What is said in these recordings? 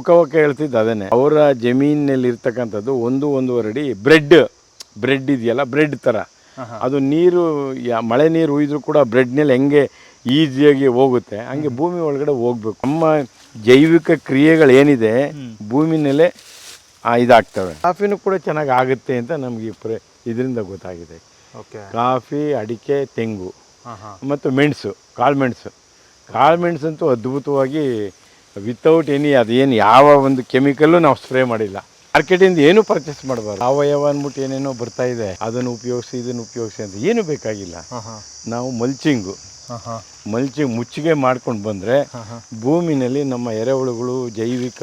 ಪುಕ್ಕವಕ್ಕೆ ಹೇಳ್ತಿದ್ದು ಅದೇನೆ ಅವರ ಜಮೀನಿನಲ್ಲಿ ಇರ್ತಕ್ಕಂಥದ್ದು ಒಂದು ಒಂದೂವರೆ ಅಡಿ ಬ್ರೆಡ್ ಬ್ರೆಡ್ ಇದೆಯಲ್ಲ ಬ್ರೆಡ್ ಥರ ಅದು ನೀರು ಯಾ- ಮಳೆ ನೀರು ಹುಯ್ದರೂ ಕೂಡ ಬ್ರೆಡ್ನಲ್ಲಿ ಹೆಂಗೆ ಈಸಿಯಾಗಿ ಹೋಗುತ್ತೆ. ಹಂಗೆ ಭೂಮಿ ಒಳಗಡೆ ಹೋಗ್ಬೇಕು. ನಮ್ಮ ಜೈವಿಕ ಕ್ರಿಯೆಗಳು ಏನಿದೆ ಭೂಮಿನಲ್ಲೇ ಇದಾಗ್ತವೆ. ಕಾಫಿನೂ ಕೂಡ ಚೆನ್ನಾಗಿ ಆಗುತ್ತೆ ಅಂತ ನಮಗೆ ಪ್ರ ಇದರಿಂದ ಗೊತ್ತಾಗಿದೆ. ಓಕೆ. ಕಾಫಿ ಅಡಿಕೆ ತೆಂಗು ಮತ್ತು ಮೆಣಸು ಕಾಳು ಮೆಣಸು. ಕಾಳು ಮೆಣಸಂತೂ ಅದ್ಭುತವಾಗಿ ವಿತೌಟ್ ಎನಿ ಅದೇನು ಯಾವ ಒಂದು ಕೆಮಿಕಲ್ಲು ನಾವು ಸ್ಪ್ರೇ ಮಾಡಿಲ್ಲ. ಮಾರ್ಕೆಟಿಂದ ಏನು ಪರ್ಚೇಸ್ ಮಾಡಬಾರ್ದು. ಸಾವಯವ ಅಂದ್ಬಿಟ್ಟು ಏನೇನೋ ಬರ್ತಾ ಇದೆ ಅದನ್ನು ಉಪಯೋಗಿಸಿ ಇದನ್ನು ಉಪಯೋಗಿಸಿ ಅಂತ ಏನು ಬೇಕಾಗಿಲ್ಲ. ನಾವು ಮಲ್ಚಿಂಗು ಮಲ್ಚಿಂಗ್ ಮುಚ್ಚಿಗೆ ಮಾಡ್ಕೊಂಡು ಬಂದರೆ ಭೂಮಿನಲ್ಲಿ ನಮ್ಮ ಎರೆಹುಳುಗಳು ಜೈವಿಕ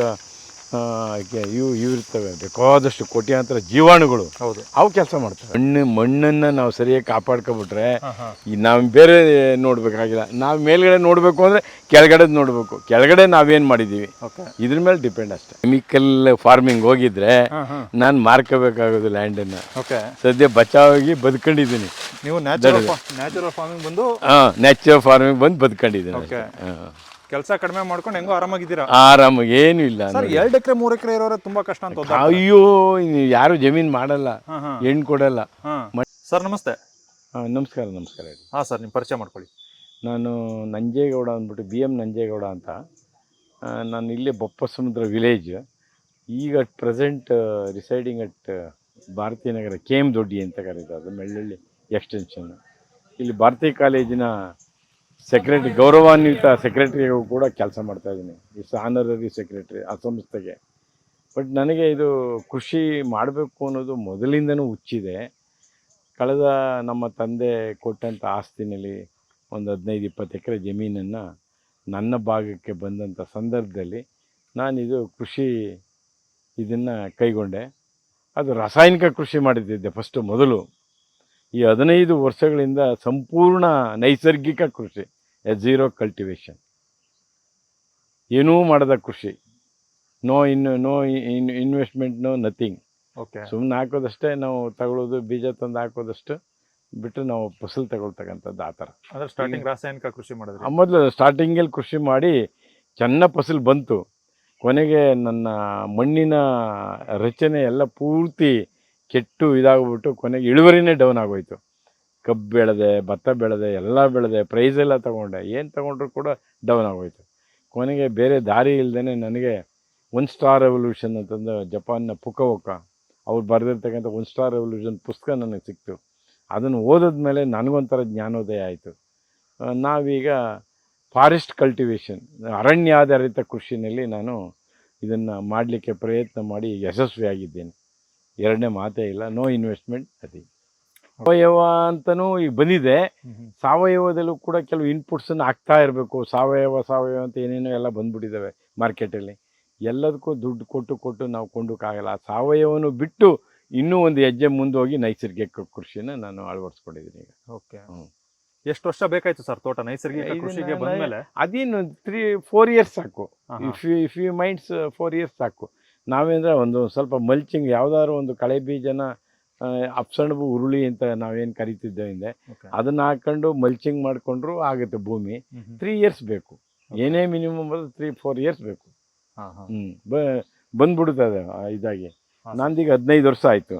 ಇವು ಇವು ಇರ್ತವೆ. ಬೇಕಾದಷ್ಟು ಕೋಟ್ಯಾಂತರ ಜೀವಾಣುಗಳು ಹೌದು. ಅವು ಕೆಲಸ ಮಾಡ್ತವೆ. ಮಣ್ಣು ಮಣ್ಣನ್ನು ನಾವು ಸರಿಯಾಗಿ ಕಾಪಾಡ್ಕೊಬಿಟ್ರೆ ನಾವು ಬೇರೆ ನೋಡಬೇಕಾಗಿಲ್ಲ. ನಾವು ಮೇಲ್ಗಡೆ ನೋಡಬೇಕು ಅಂದರೆ ಕೆಳಗಡೆ ನೋಡಬೇಕು. ಕೆಳಗಡೆ ನಾವೇನು ಮಾಡಿದ್ದೀವಿ ಇದ್ರ ಮೇಲೆ ಡಿಪೆಂಡ್ ಅಷ್ಟೇ. ಕೆಮಿಕಲ್ ಫಾರ್ಮಿಂಗ್ ಹೋಗಿದ್ರೆ ನಾನ್ ಮಾರ್ಕೋಬೇಕಾಗೋದು ಲ್ಯಾಂಡನ್ನು. ಸದ್ಯ ಬಚಾವಾಗಿ ಬದುಕೊಂಡಿದ್ದೀನಿ. ನೀವು ನ್ಯಾಚುರಲ್ ನ್ಯಾಚುರಲ್ ಫಾರ್ಮಿಂಗ್ ಬಂದು ಹಾಂ ನ್ಯಾಚುರಲ್ ಫಾರ್ಮಿಂಗ್ ಬಂದು ಬದುಕೊಂಡಿದ್ದೀನಿ. ಹಾಂ. ಕೆಲಸ ಕಡಿಮೆ ಮಾಡ್ಕೊಂಡು ಹೆಂಗೋ ಆರಾಮಾಗಿದ್ದೀರಾ? ಆರಾಮಾಗಿ ಏನು ಇಲ್ಲ ಸರ್ ಎರಡು ಎಕರೆ ಮೂರು ಎಕರೆ ಇರೋರೆ ತುಂಬಾ ಕಷ್ಟ ಅಂತ ಹೋದ ಅಯ್ಯೋ ಇನ್ನು ಯಾರು ಜಮೀನ್ ಮಾಡಲ್ಲ ಹೆಣ್ಣು ಕೊಡಲ್ಲ. ಸರ್ ನಮಸ್ತೆ. ಹಾಂ ನಮಸ್ಕಾರ ನಮಸ್ಕಾರ ಹೇಳಿ. ಹಾಂ ಸರ್ ನಿಮ್ಮ ಪರಿಚಯ ಮಾಡ್ಕೊಳ್ಳಿ. ನಾನು ನಂಜೇಗೌಡ ಅಂದ್ಬಿಟ್ಟು ಬಿ ಎಂ ನಂಜೇಗೌಡ ಅಂತ. ಆ, ನಾನು ಇಲ್ಲೇ ಬೊಪ್ಪ ಸಮುದ್ರ ವಿಲೇಜ್. ಈಗ ಅಟ್ ಪ್ರೆಸೆಂಟ್ ರಿಸೈಡಿಂಗ್ ಅಟ್ ಭಾರತೀಯ ನಗರ ಕೆ ಎಂ ದೊಡ್ಡಿ ಅಂತ ಕರೀತಾರೆ ಅದು ಮೆಳ್ಳಳ್ಳಿ ಎಕ್ಸ್ಟೆನ್ಷನ್ ಇಲ್ಲಿ ಭಾರತೀಯ ಕಾಲೇಜಿನ ಸೆಕ್ರೆಟರಿ ಗೌರವಾನ್ವಿತ ಸೆಕ್ರೆಟರಿಗೂ ಕೂಡ ಕೆಲಸ ಮಾಡ್ತಾ ಇದ್ದೀನಿ. ಇಟ್ಸ್ ಆನರರಿ ಸೆಕ್ರೆಟರಿ ಆ ಸಂಸ್ಥೆಗೆ. ಬಟ್ ನನಗೆ ಇದು ಕೃಷಿ ಮಾಡಬೇಕು ಅನ್ನೋದು ಮೊದಲಿಂದನೂ ಹುಚ್ಚಿದೆ. ಕಳೆದ ನಮ್ಮ ತಂದೆ ಕೊಟ್ಟಂಥ ಆಸ್ತಿನಲ್ಲಿ ಒಂದು ಹದಿನೈದು, ಇಪ್ಪತ್ತು ಎಕರೆ ಜಮೀನನ್ನು ನನ್ನ ಭಾಗಕ್ಕೆ ಬಂದಂಥ ಸಂದರ್ಭದಲ್ಲಿ ನಾನಿದು ಕೃಷಿ ಇದನ್ನು ಕೈಗೊಂಡೆ. ಅದು ರಾಸಾಯನಿಕ ಕೃಷಿ ಮಾಡಿದ್ದಿದ್ದೆ ಫಸ್ಟು ಮೊದಲು. ಈ ಹದಿನೈದು ವರ್ಷಗಳಿಂದ ಸಂಪೂರ್ಣ ನೈಸರ್ಗಿಕ ಕೃಷಿ. ಎ ಝೀರೋ ಕಲ್ಟಿವೇಶನ್ ಏನೂ ಮಾಡದ ಕೃಷಿ no in no in investment no nothing. Okay. ಸುಮ್ಮನೆ ಹಾಕೋದಷ್ಟೇ ನಾವು ತಗೊಳ್ಳೋದು ಬೀಜ ತಂದು ಹಾಕೋದಷ್ಟು ಬಿಟ್ಟು ನಾವು ಫಸಲು ತಗೊಳ್ತಕ್ಕಂಥದ್ದು ಆ ಥರ. ಅಂದ್ರೆ ಸ್ಟಾರ್ಟಿಂಗ್ ರಾಸಾಯನಿಕ ಕೃಷಿ ಮಾಡಿದ್ರೆ? ಮೊದಲು ಸ್ಟಾರ್ಟಿಂಗಲ್ಲಿ ಕೃಷಿ ಮಾಡಿ ಚೆನ್ನ ಫಸಲು ಬಂತು. ಕೊನೆಗೆ ನನ್ನ ಮಣ್ಣಿನ ರಚನೆ ಎಲ್ಲ ಪೂರ್ತಿ ಕೆಟ್ಟು ಇದಾಗ್ಬಿಟ್ಟು ಕೊನೆಗೆ ಇಳುವರಿನೇ ಡೌನ್ ಆಗೋಯ್ತು. ಕಬ್ಬು ಬೆಳೆದೆ, ಭತ್ತ ಬೆಳೆದೆ, ಎಲ್ಲ ಬೆಳೆದೆ ಪ್ರೈಸ್ ಎಲ್ಲ ತೊಗೊಂಡೆ. ಏನು ತೊಗೊಂಡ್ರು ಕೂಡ ಡೌನ್ ಆಗೋಯ್ತು. ಕೊನೆಗೆ ಬೇರೆ ದಾರಿ ಇಲ್ಲದೇ ನನಗೆ ಒನ್ ಸ್ಟಾರ್ ರೆವಲ್ಯೂಷನ್ ಅಂತಂದು ಜಪಾನ್ನ ಪುಕವಕ ಅವ್ರು ಬರೆದಿರ್ತಕ್ಕಂಥ ಒನ್ ಸ್ಟಾರ್ ರೆವಲ್ಯೂಷನ್ ಪುಸ್ತಕ ನನಗೆ ಸಿಕ್ತು. ಅದನ್ನು ಓದಿದ್ಮೇಲೆ ನನಗೊಂಥರ ಜ್ಞಾನೋದಯ ಆಯಿತು. ನಾವೀಗ ಫಾರೆಸ್ಟ್ ಕಲ್ಟಿವೇಷನ್ ಅರಣ್ಯಾಧಾರಿತ ಕೃಷಿನಲ್ಲಿ ನಾನು ಇದನ್ನು ಮಾಡಲಿಕ್ಕೆ ಪ್ರಯತ್ನ ಮಾಡಿ ಯಶಸ್ವಿಯಾಗಿದ್ದೇನೆ. ಎರಡನೇ ಮಾತೇ ಇಲ್ಲ ನೋ ಇನ್ವೆಸ್ಟ್ಮೆಂಟ್ ಅದಿ. ಸಾವಯವ ಅಂತನೂ ಈಗ ಬಂದಿದೆ. ಸಾವಯವದಲ್ಲೂ ಕೂಡ ಕೆಲವು ಇನ್ಪುಟ್ಸನ್ನು ಹಾಕ್ತಾ ಇರಬೇಕು. ಸಾವಯವ ಸಾವಯವ ಅಂತ ಏನೇನೋ ಎಲ್ಲ ಬಂದ್ಬಿಟ್ಟಿದ್ದಾವೆ ಮಾರ್ಕೆಟಲ್ಲಿ ಎಲ್ಲದಕ್ಕೂ ದುಡ್ಡು ಕೊಟ್ಟು ಕೊಟ್ಟು ನಾವು ಕೊಂಡಕ್ಕಾಗಲ್ಲ ಸಾವಯವನು ಬಿಟ್ಟು ಇನ್ನೂ ಒಂದು ಹೆಜ್ಜೆ ಮುಂದೆ ಹೋಗಿ ನೈಸರ್ಗಿಕ ಕೃಷಿನ ನಾನು ಅಳವಡಿಸ್ಕೊಂಡಿದ್ದೀನಿ ಈಗ. ಓಕೆ. ಎಷ್ಟು ವರ್ಷ ಬೇಕಾಯ್ತು ಸರ್ ತೋಟ ನೈಸರ್ಗಿಕ ಕೃಷಿಗೆ ಬಂದಮೇಲೆ ಬಂದ್ಮೇಲೆ? ಅದೇನು ತ್ರೀ ಫೋರ್ ಇಯರ್ಸ್ ಸಾಕು. If you if you minds four years ಸಾಕು. ನಾವೇಂದ್ರೆ ಒಂದು ಸ್ವಲ್ಪ ಮಲ್ಚಿಂಗ್ ಯಾವ್ದಾದ್ರು ಒಂದು ಕಳೆ ಬೀಜನ ಅಪ್ಸಣಬು ಉರುಳಿ ಅಂತ ನಾವೇನು ಕರಿತಿದ್ದೇವೆ ಹಿಂದೆ ಅದನ್ನು ಹಾಕೊಂಡು ಮಲ್ಚಿಂಗ್ ಮಾಡಿಕೊಂಡ್ರು ಆಗುತ್ತೆ ಭೂಮಿ. ತ್ರೀ ಇಯರ್ಸ್ ಬೇಕು. ಏನೇ ಮಿನಿಮಮ್ ಅದು ತ್ರೀ ಫೋರ್ ಇಯರ್ಸ್ ಬೇಕು. ಹ್ಞೂ ಬ ಬಂದ್ಬಿಡುತ್ತದೆ ಇದಾಗಿ. ನಂದೀಗ ಹದಿನೈದು ವರ್ಷ ಆಯಿತು.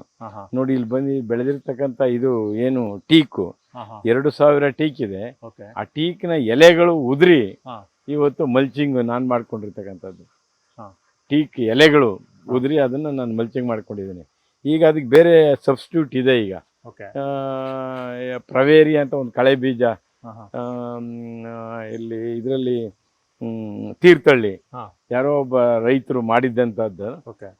ನೋಡಿ ಇಲ್ಲಿ ಬಂದು ಬೆಳೆದಿರ್ತಕ್ಕಂಥ ಇದು ಏನು ಟೀಕು. ಎರಡು ಸಾವಿರ ಟೀಕ್ ಇದೆ. ಆ ಟೀಕ್ನ ಎಲೆಗಳು ಉದುರಿ ಇವತ್ತು ಮಲ್ಚಿಂಗ್ ನಾನು ಮಾಡ್ಕೊಂಡಿರ್ತಕ್ಕಂಥದ್ದು. ಟೀಕ್ ಎಲೆಗಳು ಉದುರಿ ಅದನ್ನು ನಾನು ಮಲ್ಚಿಂಗ್ ಮಾಡ್ಕೊಂಡಿದ್ದೀನಿ. ಈಗ ಅದಕ್ಕೆ ಬೇರೆ ಸಬ್ಸ್ಟ್ಯೂಟ್ ಇದೆ ಈಗ. ಪ್ರವೇರಿ ಅಂತ ಒಂದು ಕಳೆ ಬೀಜ ಇಲ್ಲಿ ಇದರಲ್ಲಿ ತೀರ್ಥಹಳ್ಳಿ ಹಾ. ಯಾರೋ ಒಬ್ಬ ರೈತರು ಮಾಡಿದ್ದಂಥದ್ದು.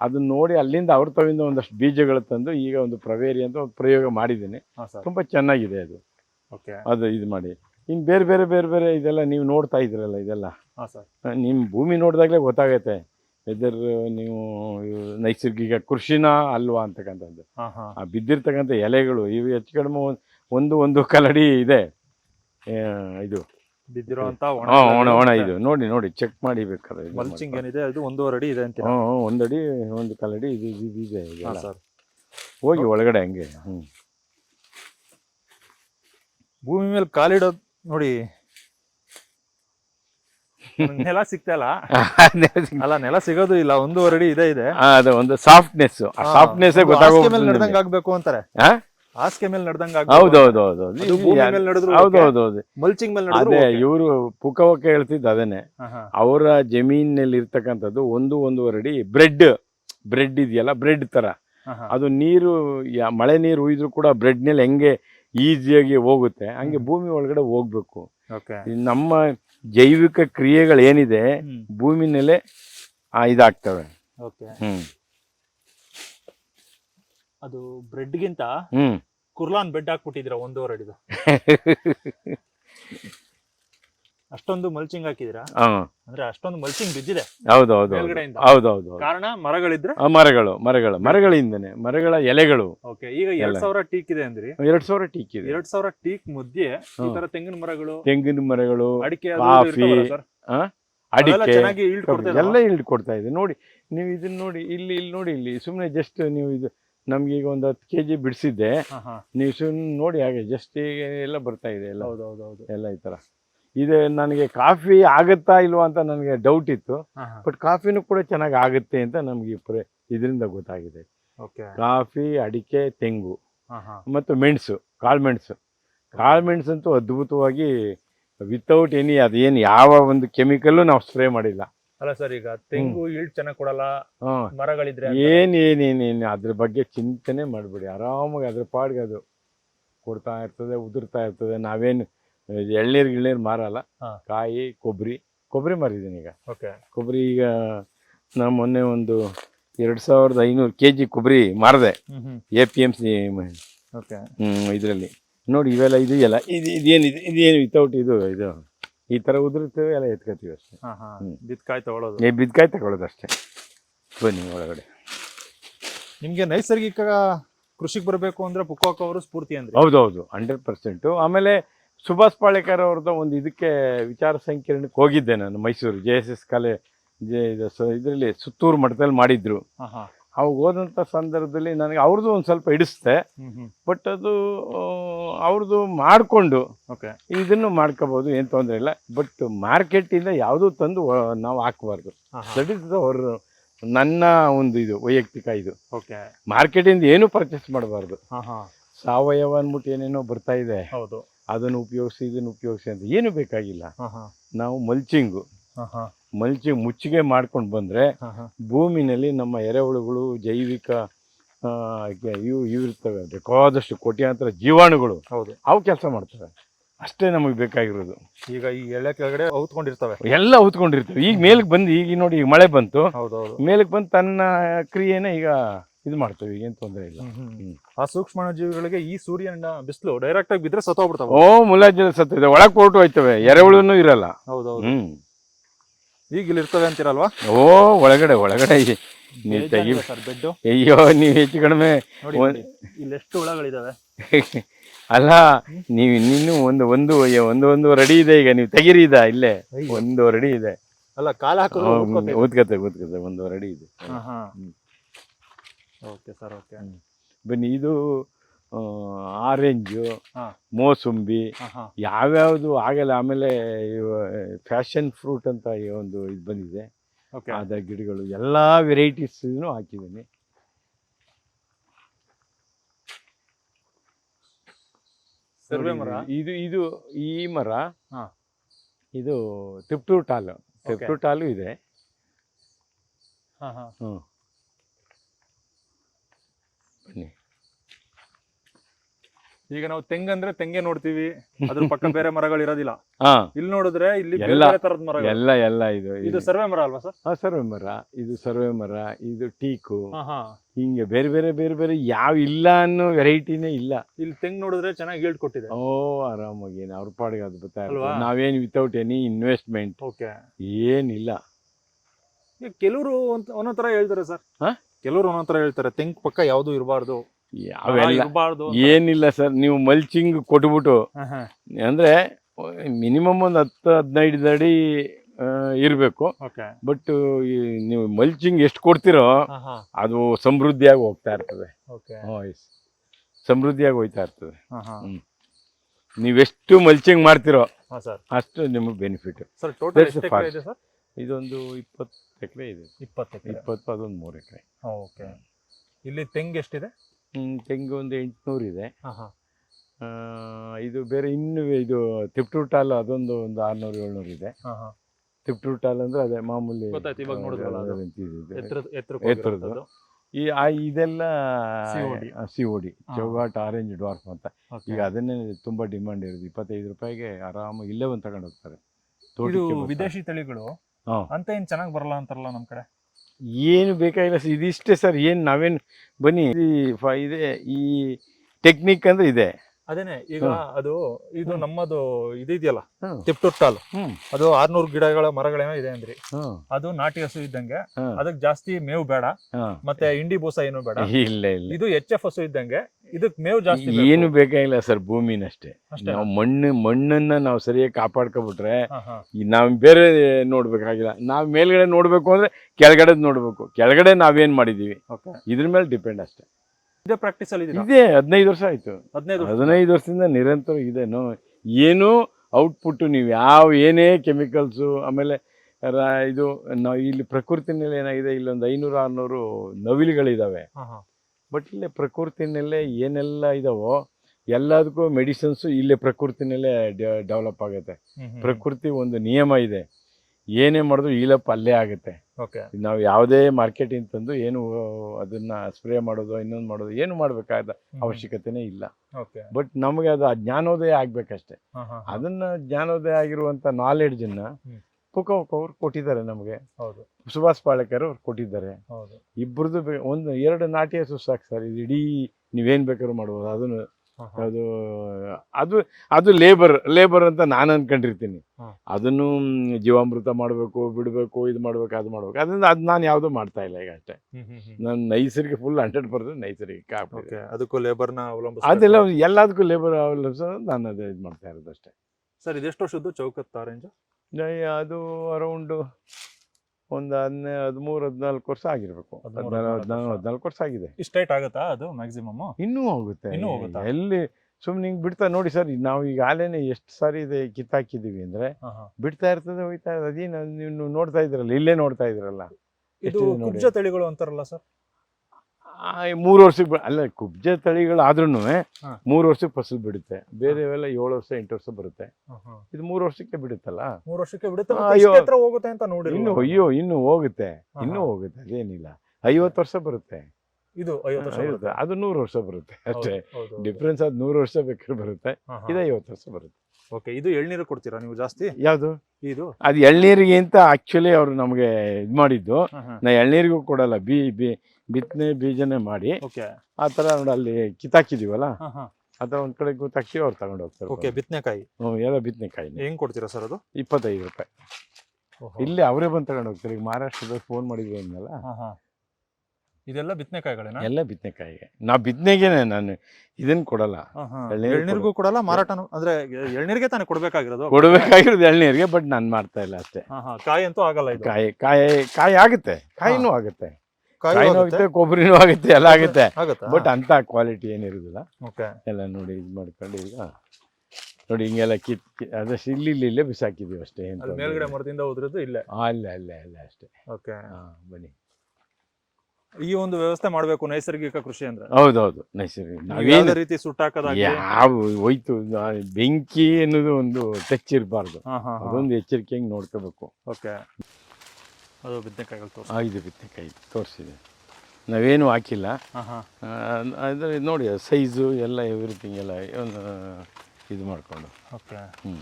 ಅದನ್ನ ನೋಡಿ ಅಲ್ಲಿಂದ ಅವ್ರ ತವಿಂದ ಒಂದಷ್ಟು ಬೀಜಗಳು ತಂದು ಈಗ ಒಂದು ಪ್ರವೇರಿ ಅಂತ ಒಂದು ಪ್ರಯೋಗ ಮಾಡಿದ್ದೀನಿ. ತುಂಬಾ ಚೆನ್ನಾಗಿದೆ ಅದು. ಅದು ಇದು ಮಾಡಿ. ಇನ್ನು ಬೇರೆ ಬೇರೆ ಬೇರೆ ಬೇರೆ ಇದೆಲ್ಲ ನೀವು ನೋಡ್ತಾ ಇದ್ರಲ್ಲ ಇದೆಲ್ಲ. ನಿಮ್ಮ ಭೂಮಿ ನೋಡಿದಾಗಲೇ ಗೊತ್ತಾಗತ್ತೆ. ವೆದರ್ ನೀವು ಇವು ನೈಸರ್ಗಿಕ ಕೃಷಿನ ಅಲ್ವಾ ಅಂತಕ್ಕಂಥದ್ದು. ಆ ಬಿದ್ದಿರ್ತಕ್ಕಂಥ ಎಲೆಗಳು ಇವು ಹೆಚ್ಚು ಕಡಿಮೆ ಒಂದು ಒಂದು ಕಲಡಿ ಇದೆ. ಇದು. ಒಣ ಒಣ ಇದು. ನೋಡಿ ನೋಡಿ ಚೆಕ್ ಮಾಡಿ ಬೇಕಾದ್ರೆ ಮಲ್ಚಿಂಗ್ ಏನಿದೆ ಅದು ಒಂದೂವರೆ ಅಡಿ ಇದೆ ಅಂತ ಹ್ಞೂ ಒಂದಡಿ ಒಂದು ಕಲಡಿ ಇದು ಇದು ಇದು ಹೋಗಿ ಒಳಗಡೆ ಹಂಗೆ ಹ್ಞೂ ಭೂಮಿ ಮೇಲೆ ಕಾಲಿಡೋದು ನೋಡಿ ನೆಲ ಸಿಗ್ತಲ್ಲ ಅಲ್ಲ ನೆಲ ಸಿಗೋದು ಇಲ್ಲ ಒಂದೂವರೆ ಅಡಿ ಇದೆ ಇದೆ. ಅದು ಒಂದು ಸಾಫ್ಟ್ನೆಸ್ ಆ ಸಾಫ್ಟ್ನೆಸ್ ಒಂದು ಗೊತ್ತಾಗೋದು ನಡ್ದಂಗ್ ಆಗ್ಬೇಕು ಅಂತಾರೆ? ಹಾಸಿಗೆ ಮೇಲೆ ನಡ್ದಂಗ್ ಹೌದೌದು ಹೌದು ಹೌದೌದು ಹೌದು. ಮಲ್ಚಿಂಗ್ ಮೇಲೆ ಅದೇ. ಇವರು ಪುಕವಕ್ಕ ಹೇಳ್ತಿದ್ದು ಅದೇನೆ ಹಾ, ಹಾ. ಅವರ ಜಮೀನಲ್ಲಿ ಇರ್ತಕ್ಕಂಥದ್ದು ಒಂದು ಒಂದೂವರೆ ಅಡಿ ಬ್ರೆಡ್ ಬ್ರೆಡ್ ಇದೆಯಲ್ಲ ಬ್ರೆಡ್ ತರ. ಅದು ನೀರು ಮಳೆ ನೀರು ಉಯ್ದ್ರು ಕೂಡ ಬ್ರೆಡ್ನಲ್ಲಿ ಹೆಂಗೆ ಈಸಿಯಾಗಿ ಹೋಗುತ್ತೆ ಹಂಗೆ ಭೂಮಿ ಒಳಗಡೆ ಹೋಗ್ಬೇಕು. ನಮ್ಮ ಜೈವಿಕ ಕ್ರಿಯೆಗಳು ಏನಿದೆ ಹ್ಮ್. ಭೂಮಿ ಮೇಲೆ ಇದಾಗ್ತವೆ. ಅದು ಹ್ಮ್. ಅದು ಬ್ರೆಡ್ಗಿಂತ ಹ್ಮ್. ಕುರ್ಲಾನ್ ಬೆಡ್ ಹಾಕ್ಬಿಟ್ಟಿದ್ದೀರಾ ಒಂದೂವರೆ ಅಡಿದು. ಅಷ್ಟೊಂದು ಮಲ್ಚಿಂಗ್ ಹಾಕಿದಿರಾ ಅಂದ್ರೆ ಅಷ್ಟೊಂದು ಮಲ್ಚಿಂಗ್ ಬಿದ್ದಿದೆ ಹೌದು ಹೌದು ಮೇಲ್ಗಡೆಯಿಂದ? ಹೌದು ಹೌದು ಹೌದು. ಕಾರಣ ಮರಗಳಿದ್ರೆ? ಆ, ಮರಗಳು ಮರಗಳು ಮರಗಳಿಂದನೇ ಮರಗಳ ಎಲೆಗಳು. ಓಕೆ ಈಗ ಎರಡ್ ಎಲ್ಲ. ಸಾವಿರ ಟೀಕ್ ಇದೆ ಅಂದ್ರೆ. ಎರಡ್ ಸಾವಿರ ಟೀಕ್ ಇದೆ. ಎರಡ್ ಸಾವಿರ ಟೀಕ್ ಮಧ್ಯೆ ಈ ಹ್ಮ್. ತರ ತೆಂಗಿನ ಮರಗಳು ತೆಂಗಿನ ಮರಗಳು ಅಡಿಕೆ ಕಾಫಿ, ಆ, ಅಡಿಕೆ ಅಡಿಕೆ ಚೆನ್ನಾಗಿ ಇಲ್ಡ್ ಕೊಡ್ತಾ ಎಲ್ಲ ಇಲ್ಡ್ ಕೊಡ್ತಾ ಇದೆ. ನೋಡಿ ನೀವು ಇದನ್ನ ನೋಡಿ ಇಲ್ಲಿ ಇಲ್ಲಿ ನೋಡಿ ಇಲ್ಲಿ ಸುಮ್ಮನೆ ಜಸ್ಟ್ ನೀವು ಇದು ನಮ್ಗೆ ಈಗ ಒಂದು ಹತ್ತು ಕೆ ಜಿ ಬಿಡಿಸಿದ್ದೆ ನೀವು ಸುಮ್ಮನೆ ನೋಡಿ ಹಾಗೆ ಜಸ್ಟ್ ಈಗ ಎಲ್ಲ ಬರ್ತಾ ಇದೆ ಎಲ್ಲ. ಹೌದೌದೌದು ಎಲ್ಲ ಈ ಥರ ಇದು ನನಗೆ ಕಾಫಿ ಆಗುತ್ತಾ ಇಲ್ವಾ ಅಂತ ನನಗೆ ಡೌಟ್ ಇತ್ತು. ಬಟ್ ಕಾಫಿನೂ ಕೂಡ ಚೆನ್ನಾಗಿ ಆಗುತ್ತೆ ಅಂತ ನಮಗೆ ಪ್ರ ಇದರಿಂದ ಗೊತ್ತಾಗಿದೆ. ಕಾಫಿ ಅಡಿಕೆ ತೆಂಗು ಮತ್ತು ಮೆಣಸು ಕಾಳುಮೆಣಸು ಕಾಳುಮೆಣಸು ಅಂತೂ ಅದ್ಭುತವಾಗಿ ವಿತೌಟ್ ಎನಿ ಅದೇನು ಯಾವ ಒಂದು ಕೆಮಿಕಲ್ಲು ನಾವು ಸ್ಪ್ರೇ ಮಾಡಿಲ್ಲ. ಅಲ್ಲ ಸರ್ ಈಗ ತೆಂಗು ಈಲ್ಡ್ ಚೆನ್ನಾಗಿ ಕೊಡಲ್ಲ ಮರಗಳಿದ್ರೆ ಏನೇನೇನೇನು ಏನು ಏನೇನೇನು ಅದ್ರ ಬಗ್ಗೆ ಚಿಂತನೆ ಮಾಡಬೇಡಿ. ಆರಾಮಾಗಿ ಅದ್ರ ಪಾಡ್ಗೆ ಅದು ಕೊಡ್ತಾ ಇರ್ತದೆ ಉದುರ್ತಾ ಇರ್ತದೆ. ನಾವೇನು ಎಳ್ನೀರು ಗಿಳ್ನೀರು ಮಾರಲ್ಲ. ಕಾಯಿ ಕೊಬ್ಬರಿ ಕೊಬ್ಬರಿ ಮಾರಿದ್ದೀನಿ ಈಗ. ಓಕೆ. ಕೊಬ್ಬರಿ ಈಗ ನಾ ಮೊನ್ನೆ ಒಂದು ಎರಡು ಸಾವಿರದ ಐನೂರು ಕೆ ಜಿ ಕೊಬ್ಬರಿ ಮಾರಿದೆ A P M C okay. ಇದರಲ್ಲಿ. ನೋಡಿ ಇವೆಲ್ಲ ಇದೆಯಲ್ಲ ಇದು ಇದೇನಿದೆ ಇದೇನು ವಿತೌಟ್ ಇದು ಇದು ಈ ಥರ ಉದುರುತ್ತೇವೆ ಎಲ್ಲ ಎತ್ಕೋತೀವಿ ಅಷ್ಟೇ. ಬಿದ್ಕಾಯಿ ತಗೊಳ್ಳೋದು ಏ ಬಿದ್ಕಾಯಿ ತಗೊಳ್ಳೋದು ಅಷ್ಟೇ. ಬನ್ನಿ ಒಳಗಡೆ. ನಿಮಗೆ ನೈಸರ್ಗಿಕ ಕೃಷಿಗೆ ಬರಬೇಕು ಅಂದ್ರೆ ಪುಕ್ಕೋಕ್ ಅವರು ಸ್ಫೂರ್ತಿ ಹೌದು ಹೌದು ಹಂಡ್ರೆಡ್ ಪರ್ಸೆಂಟು ಆಮೇಲೆ ಸುಭಾಷ್ ಪಾಳೇಕರ್ ಅವ್ರದ್ದು ಒಂದು ಇದಕ್ಕೆ ವಿಚಾರ ಸಂಕಿರಣಕ್ಕೆ ಹೋಗಿದ್ದೆ ನಾನು Mysuru. J S S college ಇದು ಇದರಲ್ಲಿ ಸುತ್ತೂರು ಮಠದಲ್ಲಿ ಮಾಡಿದ್ರು. ಅವಾಗ ಹೋದಂಥ ಸಂದರ್ಭದಲ್ಲಿ ನನಗೆ ಅವ್ರದ್ದು ಒಂದು ಸ್ವಲ್ಪ ಹಿಡಿಸ್ತೆ ಬಟ್ ಅದು ಅವ್ರದ್ದು ಮಾಡಿಕೊಂಡು ಓಕೆ. ಇದನ್ನು ಮಾಡ್ಕೋಬೋದು ಏನು ತೊಂದರೆ ಇಲ್ಲ. ಬಟ್ ಮಾರ್ಕೆಟಿಂದ ಯಾವುದೂ ತಂದು ನಾವು ಹಾಕಬಾರ್ದು. ದಟ್ ಇಸ್ ಅವ್ರ ನನ್ನ ಒಂದು ಇದು ವೈಯಕ್ತಿಕ ಇದು. ಓಕೆ. ಮಾರ್ಕೆಟಿಂದ ಏನು ಪರ್ಚೇಸ್ ಮಾಡಬಾರ್ದು. ಸಾವಯವ ಅಂದ್ಬಿಟ್ಟು ಏನೇನೋ ಬರ್ತಾ ಇದೆ. ಹೌದು. ಅದನ್ನು ಉಪಯೋಗಿಸಿ ಇದನ್ನು ಉಪಯೋಗಿಸಿ ಅಂತ ಏನು ಬೇಕಾಗಿಲ್ಲ. ನಾವು ಮಲ್ಚಿಂಗು. ಮಲ್ಚಿಂಗ್ ಮುಚ್ಚಿಗೆ ಮಾಡ್ಕೊಂಡು ಬಂದರೆ ಭೂಮಿನಲ್ಲಿ ನಮ್ಮ ಎರೆಹುಳುಗಳು ಜೈವಿಕ ಇವು ಇವಿರ್ತವೆ ಇರ್ತವೆ. ಬೇಕಾದಷ್ಟು ಕೋಟ್ಯಾಂತರ ಜೀವಾಣುಗಳು ಹೌದು. ಅವು ಕೆಲಸ ಮಾಡ್ತವೆ. ಅಷ್ಟೇ ನಮಗೆ ಬೇಕಾಗಿರೋದು. ಈಗ ಈ ಎಳೆ ಕೆಳಗಡೆ ಔತ್ಕೊಂಡಿರ್ತವೆ. ಎಲ್ಲ ಉತ್ಕೊಂಡಿರ್ತವೆ ಈಗ ಮೇಲಕ್ಕೆ ಬಂದು ಈಗ ನೋಡಿ ಈಗ ಮಳೆ ಬಂತು. ಹೌದು. ಮೇಲಕ್ಕೆ ಬಂದು ತನ್ನ ಕ್ರಿಯೆನೇ ಈಗ ಇದು ಮಾಡ್ತೇವೆ ಈಗ ಏನು ತೊಂದರೆ ಇಲ್ಲ. ಹ್ಮ್. ಆ ಸೂಕ್ಷ್ಮ ಜೀವಿಗಳಿಗೆ ಈ ಸೂರ್ಯನ ಬಿಸಿಲು ಡೈರೆಕ್ಟ್ ಆಗಿ ಬಿದ್ರೆ ಸತ್ತೋಗ್ಬಿಡ್ತಾವ. ಓ ಮುಲಾಜಿನ ಸತ್ತಿದೆ ಒಳಗೆ ಹೊರಟು ಹೋಯ್ತವೆ ಎರೆಹುಳುನು ಇರಲ್ಲ. ಹೌದೌದು. ಹೌದು ಈಗ ಇಲ್ಲಿ ಇರ್ತದೆ ಅಂತೀರಲ್ವಾ? ಓ ಒಳಗಡೆ ಒಳಗಡೆ. ನೀವು ತೆಗಿ ಸರ್ ಅಯ್ಯೋ ನೀವು ಹೆಚ್ಚು ಕಡಿಮೆ ಇಲ್ಲೆಷ್ಟು ಹುಳಗಳಿದಾವೆ. ಅಲ್ಲ ನೀವು ಇನ್ನೂ ಒಂದು ಒಂದು ಒಂದು ಒಂದು ರೆಡಿ ಇದೆ ಈಗ ನೀವು ತೆಗಿರಿ ಇದ ಇಲ್ಲೇ. ಒಂದು ರೆಡಿ ಇದೆ. ಅಲ್ಲ ಕಾಲ ಹಾಕೋದು ಊದ್ಕತ್ತೆ ಊದ್ಕತ್ತೆ ಒಂದು ರೆಡಿ ಇದೆ. Okay sir okay. ಬನ್ನಿ ಇದು ಆರೆಂಜು. ಮೋಸಂಬಿ ಯಾವ್ಯಾವುದು ಆಗಲ್ಲ ಆಮೇಲೆ ಫ್ಯಾಷನ್ ಫ್ರೂಟ್ ಅಂತ ಈ ಒಂದು ಇದು ಬಂದಿದೆ. ಅದ ಗಿಡಗಳು ಎಲ್ಲ ವೆರೈಟೀಸ್ ಹಾಕಿದ್ದೀನಿ. ಸರ್ವೆ ಮರ? ಇದು ಇದು ಈ ಮರ. ಇದು ತಿಪ್ಟೂರ್ ಟಾಲು ತಿಪ್ಟೂರ್ ಟಾಲು ಇದೆ. ಹಾ ಹಾ ಹ್ಞೂ ಬನ್ನಿ ಈಗ ನಾವು ತೆಂಗಂದ್ರೆ ತೆಂಗೆ ನೋಡ್ತೀವಿ ಅದ್ರ ಪಕ್ಕ ಬೇರೆ ಮರಗಳು ಇರೋದಿಲ್ಲ. ಇಲ್ಲಿ ನೋಡಿದ್ರೆ ಇಲ್ಲಿ ಬೇರೆ ಎಲ್ಲ. ತರದ ಮರಗಳು. ಎಲ್ಲ ಎಲ್ಲ ಇದು ಇದು ಸರ್ವೆ ಮರ ಅಲ್ವಾ ಸರ್? ಹಾ ಸರ್ವೆ ಮರ. ಇದು ಸರ್ವೆ ಮರ ಇದು ಟೀಕು. ಹಿಂಗೆ ಬೇರೆ ಬೇರೆ ಬೇರೆ ಬೇರೆ ಯಾವ ಇಲ್ಲ ಅನ್ನೋ ವೆರೈಟಿನೇ ಇಲ್ಲ. ಇಲ್ಲಿ ತೆಂಗ್ ನೋಡಿದ್ರೆ ಚೆನ್ನಾಗಿ ಈಲ್ಡ್ ಕೊಟ್ಟಿದೆ. ಓ ಆರಾಮಾಗಿ ಅವ್ರ ಪಾಡಿಗೆ ಅದು ಬರ್ತಾ ಅಲ್ವಾ? ನಾವೇನ್ ವಿತೌಟ್ ಎನಿ ಇನ್ವೆಸ್ಟ್ಮೆಂಟ್ ಓಕೆ. ಏನಿಲ್ಲ. ಕೆಲವರು ಒಂದೊಂದ್ ತರ ಹೇಳ್ತಾರೆ ಸರ್. ಹಾ? ಕೆಲವರು ಒಂದೊಂದ್ ತರ ಹೇಳ್ತಾರೆ ತೆಂಗ್ ಪಕ್ಕ ಯಾವ್ದು ಇರಬಾರ್ದು. ಅವೆಲ್ಲ ಇರಬಾರ್ದು ಏನಿಲ್ಲ ಸರ್ ನೀವು ಮಲ್ಚಿಂಗ್ ಕೊಟ್ಬಿಟ್ಟು ಅಂದ್ರೆ ಮಿನಿಮಮ್ ಒಂದು ಹತ್ತು ಹದಿನೈದು ಅಡಿ ಇರಬೇಕು. ಬಟ್ ನೀವು ಮಲ್ಚಿಂಗ್ ಎಷ್ಟು ಕೊಡ್ತೀರೋ ಅದು ಸಮೃದ್ಧಿಯಾಗಿ ಹೋಗ್ತಾ ಇರ್ತದೆ. ಸಮೃದ್ಧಿಯಾಗಿ ಹೋಗ್ತಾ ಇರ್ತದೆ. ನೀವೆಷ್ಟು ಮಲ್ಚಿಂಗ್ ಮಾಡ್ತಿರೋ ಸರ್. ಅಷ್ಟು ನಿಮಗೆ ಬೆನಿಫಿಟ್ ಇದೊಂದು ಇಪ್ಪತ್ತು ಎಕರೆ ಇದೆ. ಇಪ್ಪತ್ತು ಇಪ್ಪತ್ತು ಅದೊಂದು ಮೂರು ಎಕರೆ. ಓಕೆ. ಇಲ್ಲಿ ತೆಂಗು ಎಷ್ಟಿದೆ? ತೆಂಗು ಒಂದು ಎಂಟುನೂರು ಇದೆ. ಇದು ಬೇರೆ ಇನ್ನು ಇದು ತಿಪ್ಟೂಟಾಲ್ ಅದೊಂದು ಒಂದು ಆರುನೂರು ಏಳ್ನೂರು ಇದೆ. ಹಾ ಟಾಲ್ ಅಂದ್ರೆ ಅದೇ ಮಾಮೂಲಿ ಎತ್ತರದ್ದು. ಈ ಇದೆಲ್ಲ. C O D Chowghat orange dwarf ಅಂತ. ಈಗ ಅದನ್ನೇ ತುಂಬಾ ಡಿಮಾಂಡ್ ಇರೋದು. ಇಪ್ಪತ್ತೈದು ರೂಪಾಯಿಗೆ ಆರಾಮಾಗಿ ಇಲ್ಲೇ ಒಂದು ತಗೊಂಡು ಹೋಗ್ತಾರೆ. ವಿದೇಶಿ ತಳಿಗಳು. ಅಂತ ಏನ್ ಚೆನ್ನಾಗಿ ಬರಲ್ಲ ಅಂತಾರಲ್ಲ ನಮ್ ಕಡೆ? ಏನು ಬೇಕಾಗಿಲ್ಲ ಸರ್. ಇದಿಷ್ಟೇ ಸರ್. ಏನು ನಾವೇನು ಬನ್ನಿ, ಈ ಫ- ಇದೆ, ಈ ಟೆಕ್ನಿಕ್ ಅಂದರೆ ಇದೆ. ಅದೇನೆ ಈಗ ಅದು ಇದು ನಮ್ಮದು ಇದೆಯಲ್ಲ ತಿಪ್ಟುಟ್ಟಾಲ್ ಅದು ಆರ್ನೂರು ಗಿಡಗಳ ಮರಗಳೇನೋ ಇದೆ ಅಂದ್ರಿ. ಅದು ನಾಟಿ ಹಸು ಇದ್ದಂಗೆ. ಅದಕ್ಕೆ ಜಾಸ್ತಿ ಮೇವು ಬೇಡ ಮತ್ತೆ ಇಂಡಿ ಬೂಸ ಏನು ಬೇಡ. ಇಲ್ಲ ಇಲ್ಲ. ಇದು ಎಚ್ ಎಫ್ ಹಸು ಇದ್ದಂಗೆ ಇದಕ್ಕೆ ಮೇವು ಜಾಸ್ತಿ ಬೇಕು. ಏನು ಬೇಕಾಗಿಲ್ಲ ಸರ್ ಭೂಮಿನಷ್ಟೇ. ಅಷ್ಟೇ. ನಾವು ಮಣ್ಣು ಮಣ್ಣನ್ನ ನಾವು ಸರಿಯಾಗಿ ಕಾಪಾಡ್ಕೊಬಿಟ್ರೆ. ನಾವು ಬೇರೆ ನೋಡ್ಬೇಕಾಗಿಲ್ಲ. ನಾವು ಮೇಲ್ಗಡೆ ನೋಡ್ಬೇಕು ಅಂದ್ರೆ ಕೆಳಗಡೆ ನೋಡ್ಬೇಕು. ಕೆಳಗಡೆ ನಾವೇನ್ ಮಾಡಿದೀವಿ. ಇದ್ರ ಮೇಲೆ ಡಿಪೆಂಡ್ ಅಷ್ಟೇ. ಇದೇ ಪ್ರಾಕ್ಟೀಸ್ ಅಲ್ಲಿ ಇದೆ ಹದಿನೈದು ವರ್ಷ ಆಯ್ತು ಹದಿನೈದು? ಹದಿನೈದು ವರ್ಷದಿಂದ ನಿರಂತರ ಇದೆ ಏನು ಔಟ್ಪುಟ್ ನೀವು ಯಾವ ಏನೇ ಕೆಮಿಕಲ್ಸು ಆಮೇಲೆ ಇದು ನಾವು ಇಲ್ಲಿ ಪ್ರಕೃತಿನಲ್ಲಿ ಏನಾಗಿದೆ ಇಲ್ಲೊಂದು ಐನೂರು ಆರುನೂರು ನವಿಲುಗಳಿದ್ದಾವೆ. ಬಟ್ ಇಲ್ಲೇ ಪ್ರಕೃತಿನಲ್ಲೇ ಏನೆಲ್ಲ ಇದಾವೋ ಎಲ್ಲದಕ್ಕೂ ಮೆಡಿಸಿನ್ಸು ಇಲ್ಲೇ ಪ್ರಕೃತಿನಲ್ಲೇ ಡೆವಲಪ್ ಆಗುತ್ತೆ. ಪ್ರಕೃತಿ ಒಂದು ನಿಯಮ ಇದೆ ಏನೇ ಮಾಡಿದ್ರು ಇಲ್ಲಪ್ಪ ಅಲ್ಲೇ ಆಗುತ್ತೆ. ನಾವು ಯಾವುದೇ ಮಾರ್ಕೆಟಿಂದ ತಂದು ಏನು ಅದನ್ನ ಸ್ಪ್ರೇ ಮಾಡೋದು ಇನ್ನೊಂದು ಮಾಡೋದು ಏನು ಮಾಡಬೇಕಾದ ಅವಶ್ಯಕತೆನೇ ಇಲ್ಲ. ಬಟ್ ನಮಗೆ ಅದು ಜ್ಞಾನೋದಯ ಆಗ್ಬೇಕಷ್ಟೆ. ಅದನ್ನ ಜ್ಞಾನೋದಯ ಆಗಿರುವಂತ ನಾಲೆಡ್ಜನ್ನ ಅನ್ನ ಪುಕೌಕ್ ಅವ್ರು ಕೊಟ್ಟಿದ್ದಾರೆ ನಮಗೆ. ಹೌದು. ಸುಭಾಷ್ ಪಾಳೇಕರ್ ಅವ್ರು ಕೊಟ್ಟಿದ್ದಾರೆ. ಹೌದು. ಇಬ್ಬರದು ಒಂದು ಎರಡು ನಾಟಿ ಸುಸ್ತಾಕ್ ಸರ್. ಇದು ಇಡೀ ನೀವೇನ್ ಬೇಕಾದ್ರೂ ಮಾಡ್ಬೋದು. ಅದನ್ನು. ಅದು ಅದು ಅದು ಲೇಬರ್ ಲೇಬರ್ ಅಂತ ನಾನು ಅನ್ಕೊಂಡಿರ್ತೀನಿ. ಅದನ್ನು ಜೀವಾಮೃತ ಮಾಡಬೇಕು ಬಿಡಬೇಕು ಇದು ಮಾಡ್ಬೇಕು ಅದು ಮಾಡ್ಬೇಕು. ಅದರಿಂದ ಅದು ನಾನು ಯಾವುದೂ ಮಾಡ್ತಾ ಇಲ್ಲ ಈಗ ಅಷ್ಟೇ. ನಾನು ನೈಸರ್ಗಿಕ ಫುಲ್ ಹಂಡ್ರೆಡ್ ಪರ್ಸೆಂಟ್ ನೈಸರ್ಗಿಕ. ಅದಕ್ಕೂ ಲೇಬರ್ನ ಅವಲಂಬಿಸ ಅದೆಲ್ಲ ಎಲ್ಲದಕ್ಕೂ ಲೇಬರ್ ಅವಲಂಬಿಸ ನಾನು ಅದೇ ಇದು ಮಾಡ್ತಾ ಇರೋದು ಅಷ್ಟೇ. ಸರ್ ಇದೆಷ್ಟು ವರ್ಷದ್ದು ಚೌಕತ್ ಆರೆಂಜ್ ಅದು ಅರೌಂಡ್ ಒಂದು ಹದಿನೈದು ಹದಿಮೂರು ಹದಿನಾಲ್ಕು ವರ್ಷ ಆಗಿರ್ಬೇಕು. ಹದಿನಾಲ್ಕು ವರ್ಷ. ಆಗಿದೆ. ಟೈಟ್ ಆಗುತ್ತಾ ಅದು ಮ್ಯಾಕ್ಸಿಮಮ್ ಇನ್ನೂ ಹೋಗುತ್ತೆ. ಇನ್ನೂ ಹೋಗುತ್ತಾ? ಎಲ್ಲಿ ಸುಮ್ಮನೆ ಹಿಂಗೆ ಬಿಡ್ತಾ ನೋಡಿ ಸರ್ ನಾವು ಈಗ ಆಲೇನೆ ಎಷ್ಟು ಸಾರಿ ಇದೆ ಕಿತ್ತಾಕಿದ್ದೀವಿ ಅಂದ್ರೆ ಬಿಡ್ತಾ ಇರ್ತದೆ ಹೋಯ್ತಾ ಇರ್ತದೆ. ಅದೇನು ನೀವು ನೋಡ್ತಾ ಇದ್ರಲ್ಲ ಇಲ್ಲೇ ನೋಡ್ತಾ ಇದ್ರಲ್ಲ. ಇದು ಕುಬ್ಜ ತಳಿಗಳು ಅಂತಾರಲ್ಲ ಸರ್? ಮೂರು ವರ್ಷಕ್ಕೆ ಅಲ್ಲ ಕುಬ್ಜ ತಳಿಗಳು ಆದ್ರೂ ಹಾ. ಮೂರು ವರ್ಷಕ್ಕೆ ಫಸಲು ಬಿಡುತ್ತೆ. ಬೇರೆವೆಲ್ಲ ಏಳು ವರ್ಷ ಎಂಟು ವರ್ಷ ಬರುತ್ತೆ. ಇದು ಮೂರು ವರ್ಷಕ್ಕೆ ಬಿಡುತ್ತಲ್ಲ? ಮೂರು ವರ್ಷಕ್ಕೆ ಬಿಡುತ್ತೆ ಹೋಗುತ್ತೆ ಅಂತ ನೋಡಿ ಇನ್ನು ಅಯ್ಯೋ ಇನ್ನು ಹೋಗುತ್ತೆ. ಇನ್ನು ಹೋಗುತ್ತೆ ಅದೇನಿಲ್ಲ. ಐವತ್ತು ವರ್ಷ ಬರುತ್ತೆ. ಇದು ಐವತ್ತು ವರ್ಷ ಐವತ್ತು. ಅದು ನೂರು ವರ್ಷ ಬರುತ್ತೆ ಅಷ್ಟೇ. ಡಿಫ್ರೆನ್ಸ್ ಡಿಫ್ರೆನ್ಸ್ ಅದು ನೂರು ವರ್ಷ ಬೇಕಾದ್ರೆ ಬರುತ್ತೆ. ಇದು ಐವತ್ತು ವರ್ಷ ಬರುತ್ತೆ. ಓಕೆ ಇದು ಎಳ್ನೀರು ಕೊಡ್ತೀರಾ ನೀವು ಜಾಸ್ತಿ? ಯಾವುದು? ಇದು? ಅದು ಎಳ್ನೀರಿಗಿಂತ ಆಕ್ಚುಲಿ ಅವ್ರು ನಮಗೆ ಇದು ಮಾಡಿದ್ದು. ನಾ ಎಳ್ನೀರಿಗೂ ಕೊಡಲ್ಲ ಬಿ ಬಿ ಬಿತ್ತನೆ ಬೀಜನೆ ಮಾಡಿ. ಓಕೆ ಆ ಥರ ನೋಡಿ ಅಲ್ಲಿ ಕಿತ್ತಾಕಿದೀವಲ್ಲ? ಆ ಒಂದ್ ಒಂದು ಕಡೆ ಗೊತ್ತಾಕಿ ಅವ್ರು ತಗೊಂಡು ಹೋಗ್ತಾರೆ. ಓಕೆ ಬಿತ್ತನೆಕಾಯಿ. ಹ್ಞೂ ಎಲ್ಲ ಬಿತ್ತನೆಕಾಯಿ ಹೆಂಗ್ ಕೊಡ್ತೀರಾ ಸರ್ ಅದು? ಇಪ್ಪತ್ತೈದು ರೂಪಾಯಿ. ಇಲ್ಲಿ ಅವರೇ ಬಂದು ತಗೊಂಡು ಹೋಗ್ತಾರೆ. ಈಗ ಮಹಾರಾಷ್ಟ್ರದಲ್ಲಿ ಫೋನ್ ಮಾಡಿದ್ವಿ ಅಂದಲ್ಲ. ಇದೆಲ್ಲ ಬಿತ್ತನೆಕಾಯಿಗಳೇನಾ? ಎಲ್ಲ ಬಿತ್ತನೆಕಾಯಿಗೆ. ನಾ ಬಿತ್ತನೆಗೇನೆ ನಾನು ಇದನ್ನ ಕೊಡಲ್ಲ. ಎಳ್ನೀರು ಎಳ್ನೀರಿಗೂ ಕೊಡಲ್ಲ. ಮಾರಾಟನೂ ಅಂದ್ರೆ ಎಳ್ನೀರಿಗೆ ತಾನೇ ಕೊಡ್ಬೇಕಾಗಿರೋದು? ಕೊಡ್ಬೇಕಾಗಿರೋದು ಎಳ್ನೀರಿಗೆ ಬಟ್ ನಾನು ಮಾಡ್ತಾ ಇಲ್ಲ ಅಷ್ಟೇ. ಹಾ, ಹಾ. ಕಾಯಿ ಅಂತೂ ಆಗಲ್ಲ ಇದು? ಕಾಯಿ ಕಾಯಿ ಕಾಯಿ ಆಗುತ್ತೆ. ಕಾಯಿನೂ ಆಗುತ್ತೆ. ಕಾಯಿ ಕಾಯಿನೂ ಆಗುತ್ತೆ? ಕೊಬ್ಬರಿನೂ ಆಗುತ್ತೆ ಎಲ್ಲ ಆಗುತ್ತೆ ಆಗುತ್ತಾ. ಬಟ್ ಅಂತ ಕ್ವಾಲಿಟಿ ಏನಿರೋದಿಲ್ಲ ಓಕೆ. ಎಲ್ಲ ನೋಡಿ ಇದು ಮಾಡ್ಕೊಂಡು ಈಗ ನೋಡಿ ಹಿಂಗೆಲ್ಲ ಕಿತ್ ಕಿ- ಅದಷ್ಟು ಇಲ್ಲಿ ಇಲ್ಲಿ ಇಲ್ಲೇ ಬಿಸಾಕಿದೀವಿ ಅಷ್ಟೇ ಏನ್ ಅಲ್ಲಿ ತೊಂದ್ರೆ ಮೇಲ್ಗಡೆ ಇಲ್ಲ. ಮರದಿಂದ ಹೋದ್ರದ್ದು ಇಲ್ಲೇ? ಆ, ಅಲ್ಲೇ ಅಲ್ಲೇ ಅಲ್ಲೇ ಅಷ್ಟೇ. ಓಕೆ. ಹಾ ಬನ್ನಿ. ಈ ಒಂದು ವ್ಯವಸ್ಥೆ ಮಾಡಬೇಕು ನೈಸರ್ಗಿಕ ಕೃಷಿ ಅಂದ್ರೆ. ಹೌದೌದು ನೈಸರ್ಗಿಕ. ನೀವು ನಾವೇನು ರೀತಿ ಸುಟ್ಟಾಕದಾಗ್ಲಿ ಯಾವ ಹೋಯ್ತು ಬೆಂಕಿ ಅನ್ನೋದು ಒಂದು ಟಚ್ ಇರಬಾರ್ದು ಅದೊಂದು ಎಚ್ಚರಿಕೆ ಅದೊಂದು ಎಚ್ಚರಿಕೆಯಿಂದ ನೋಡ್ಕೋಬೇಕು. ಓಕೆ. ಅದು ಬಿತ್ತನೆಕಾಯಿಗಳು ತೋರಿಸಿ. ಐದು ಇದು ಬಿತ್ತನೆಕಾಯಿ ತೋರಿಸಿದೆ. ನಾವೇನು ಹಾಕಿಲ್ಲ. ಅದ್ರ ನೋಡಿ ಸೈಜು ಎಲ್ಲ ಎವ್ರಿಥಿಂಗ್ ಎಲ್ಲ ಒಂದು ಇದು ಮಾಡಿಕೊಂಡು. ಓಕೆ. ಹ್ಞೂ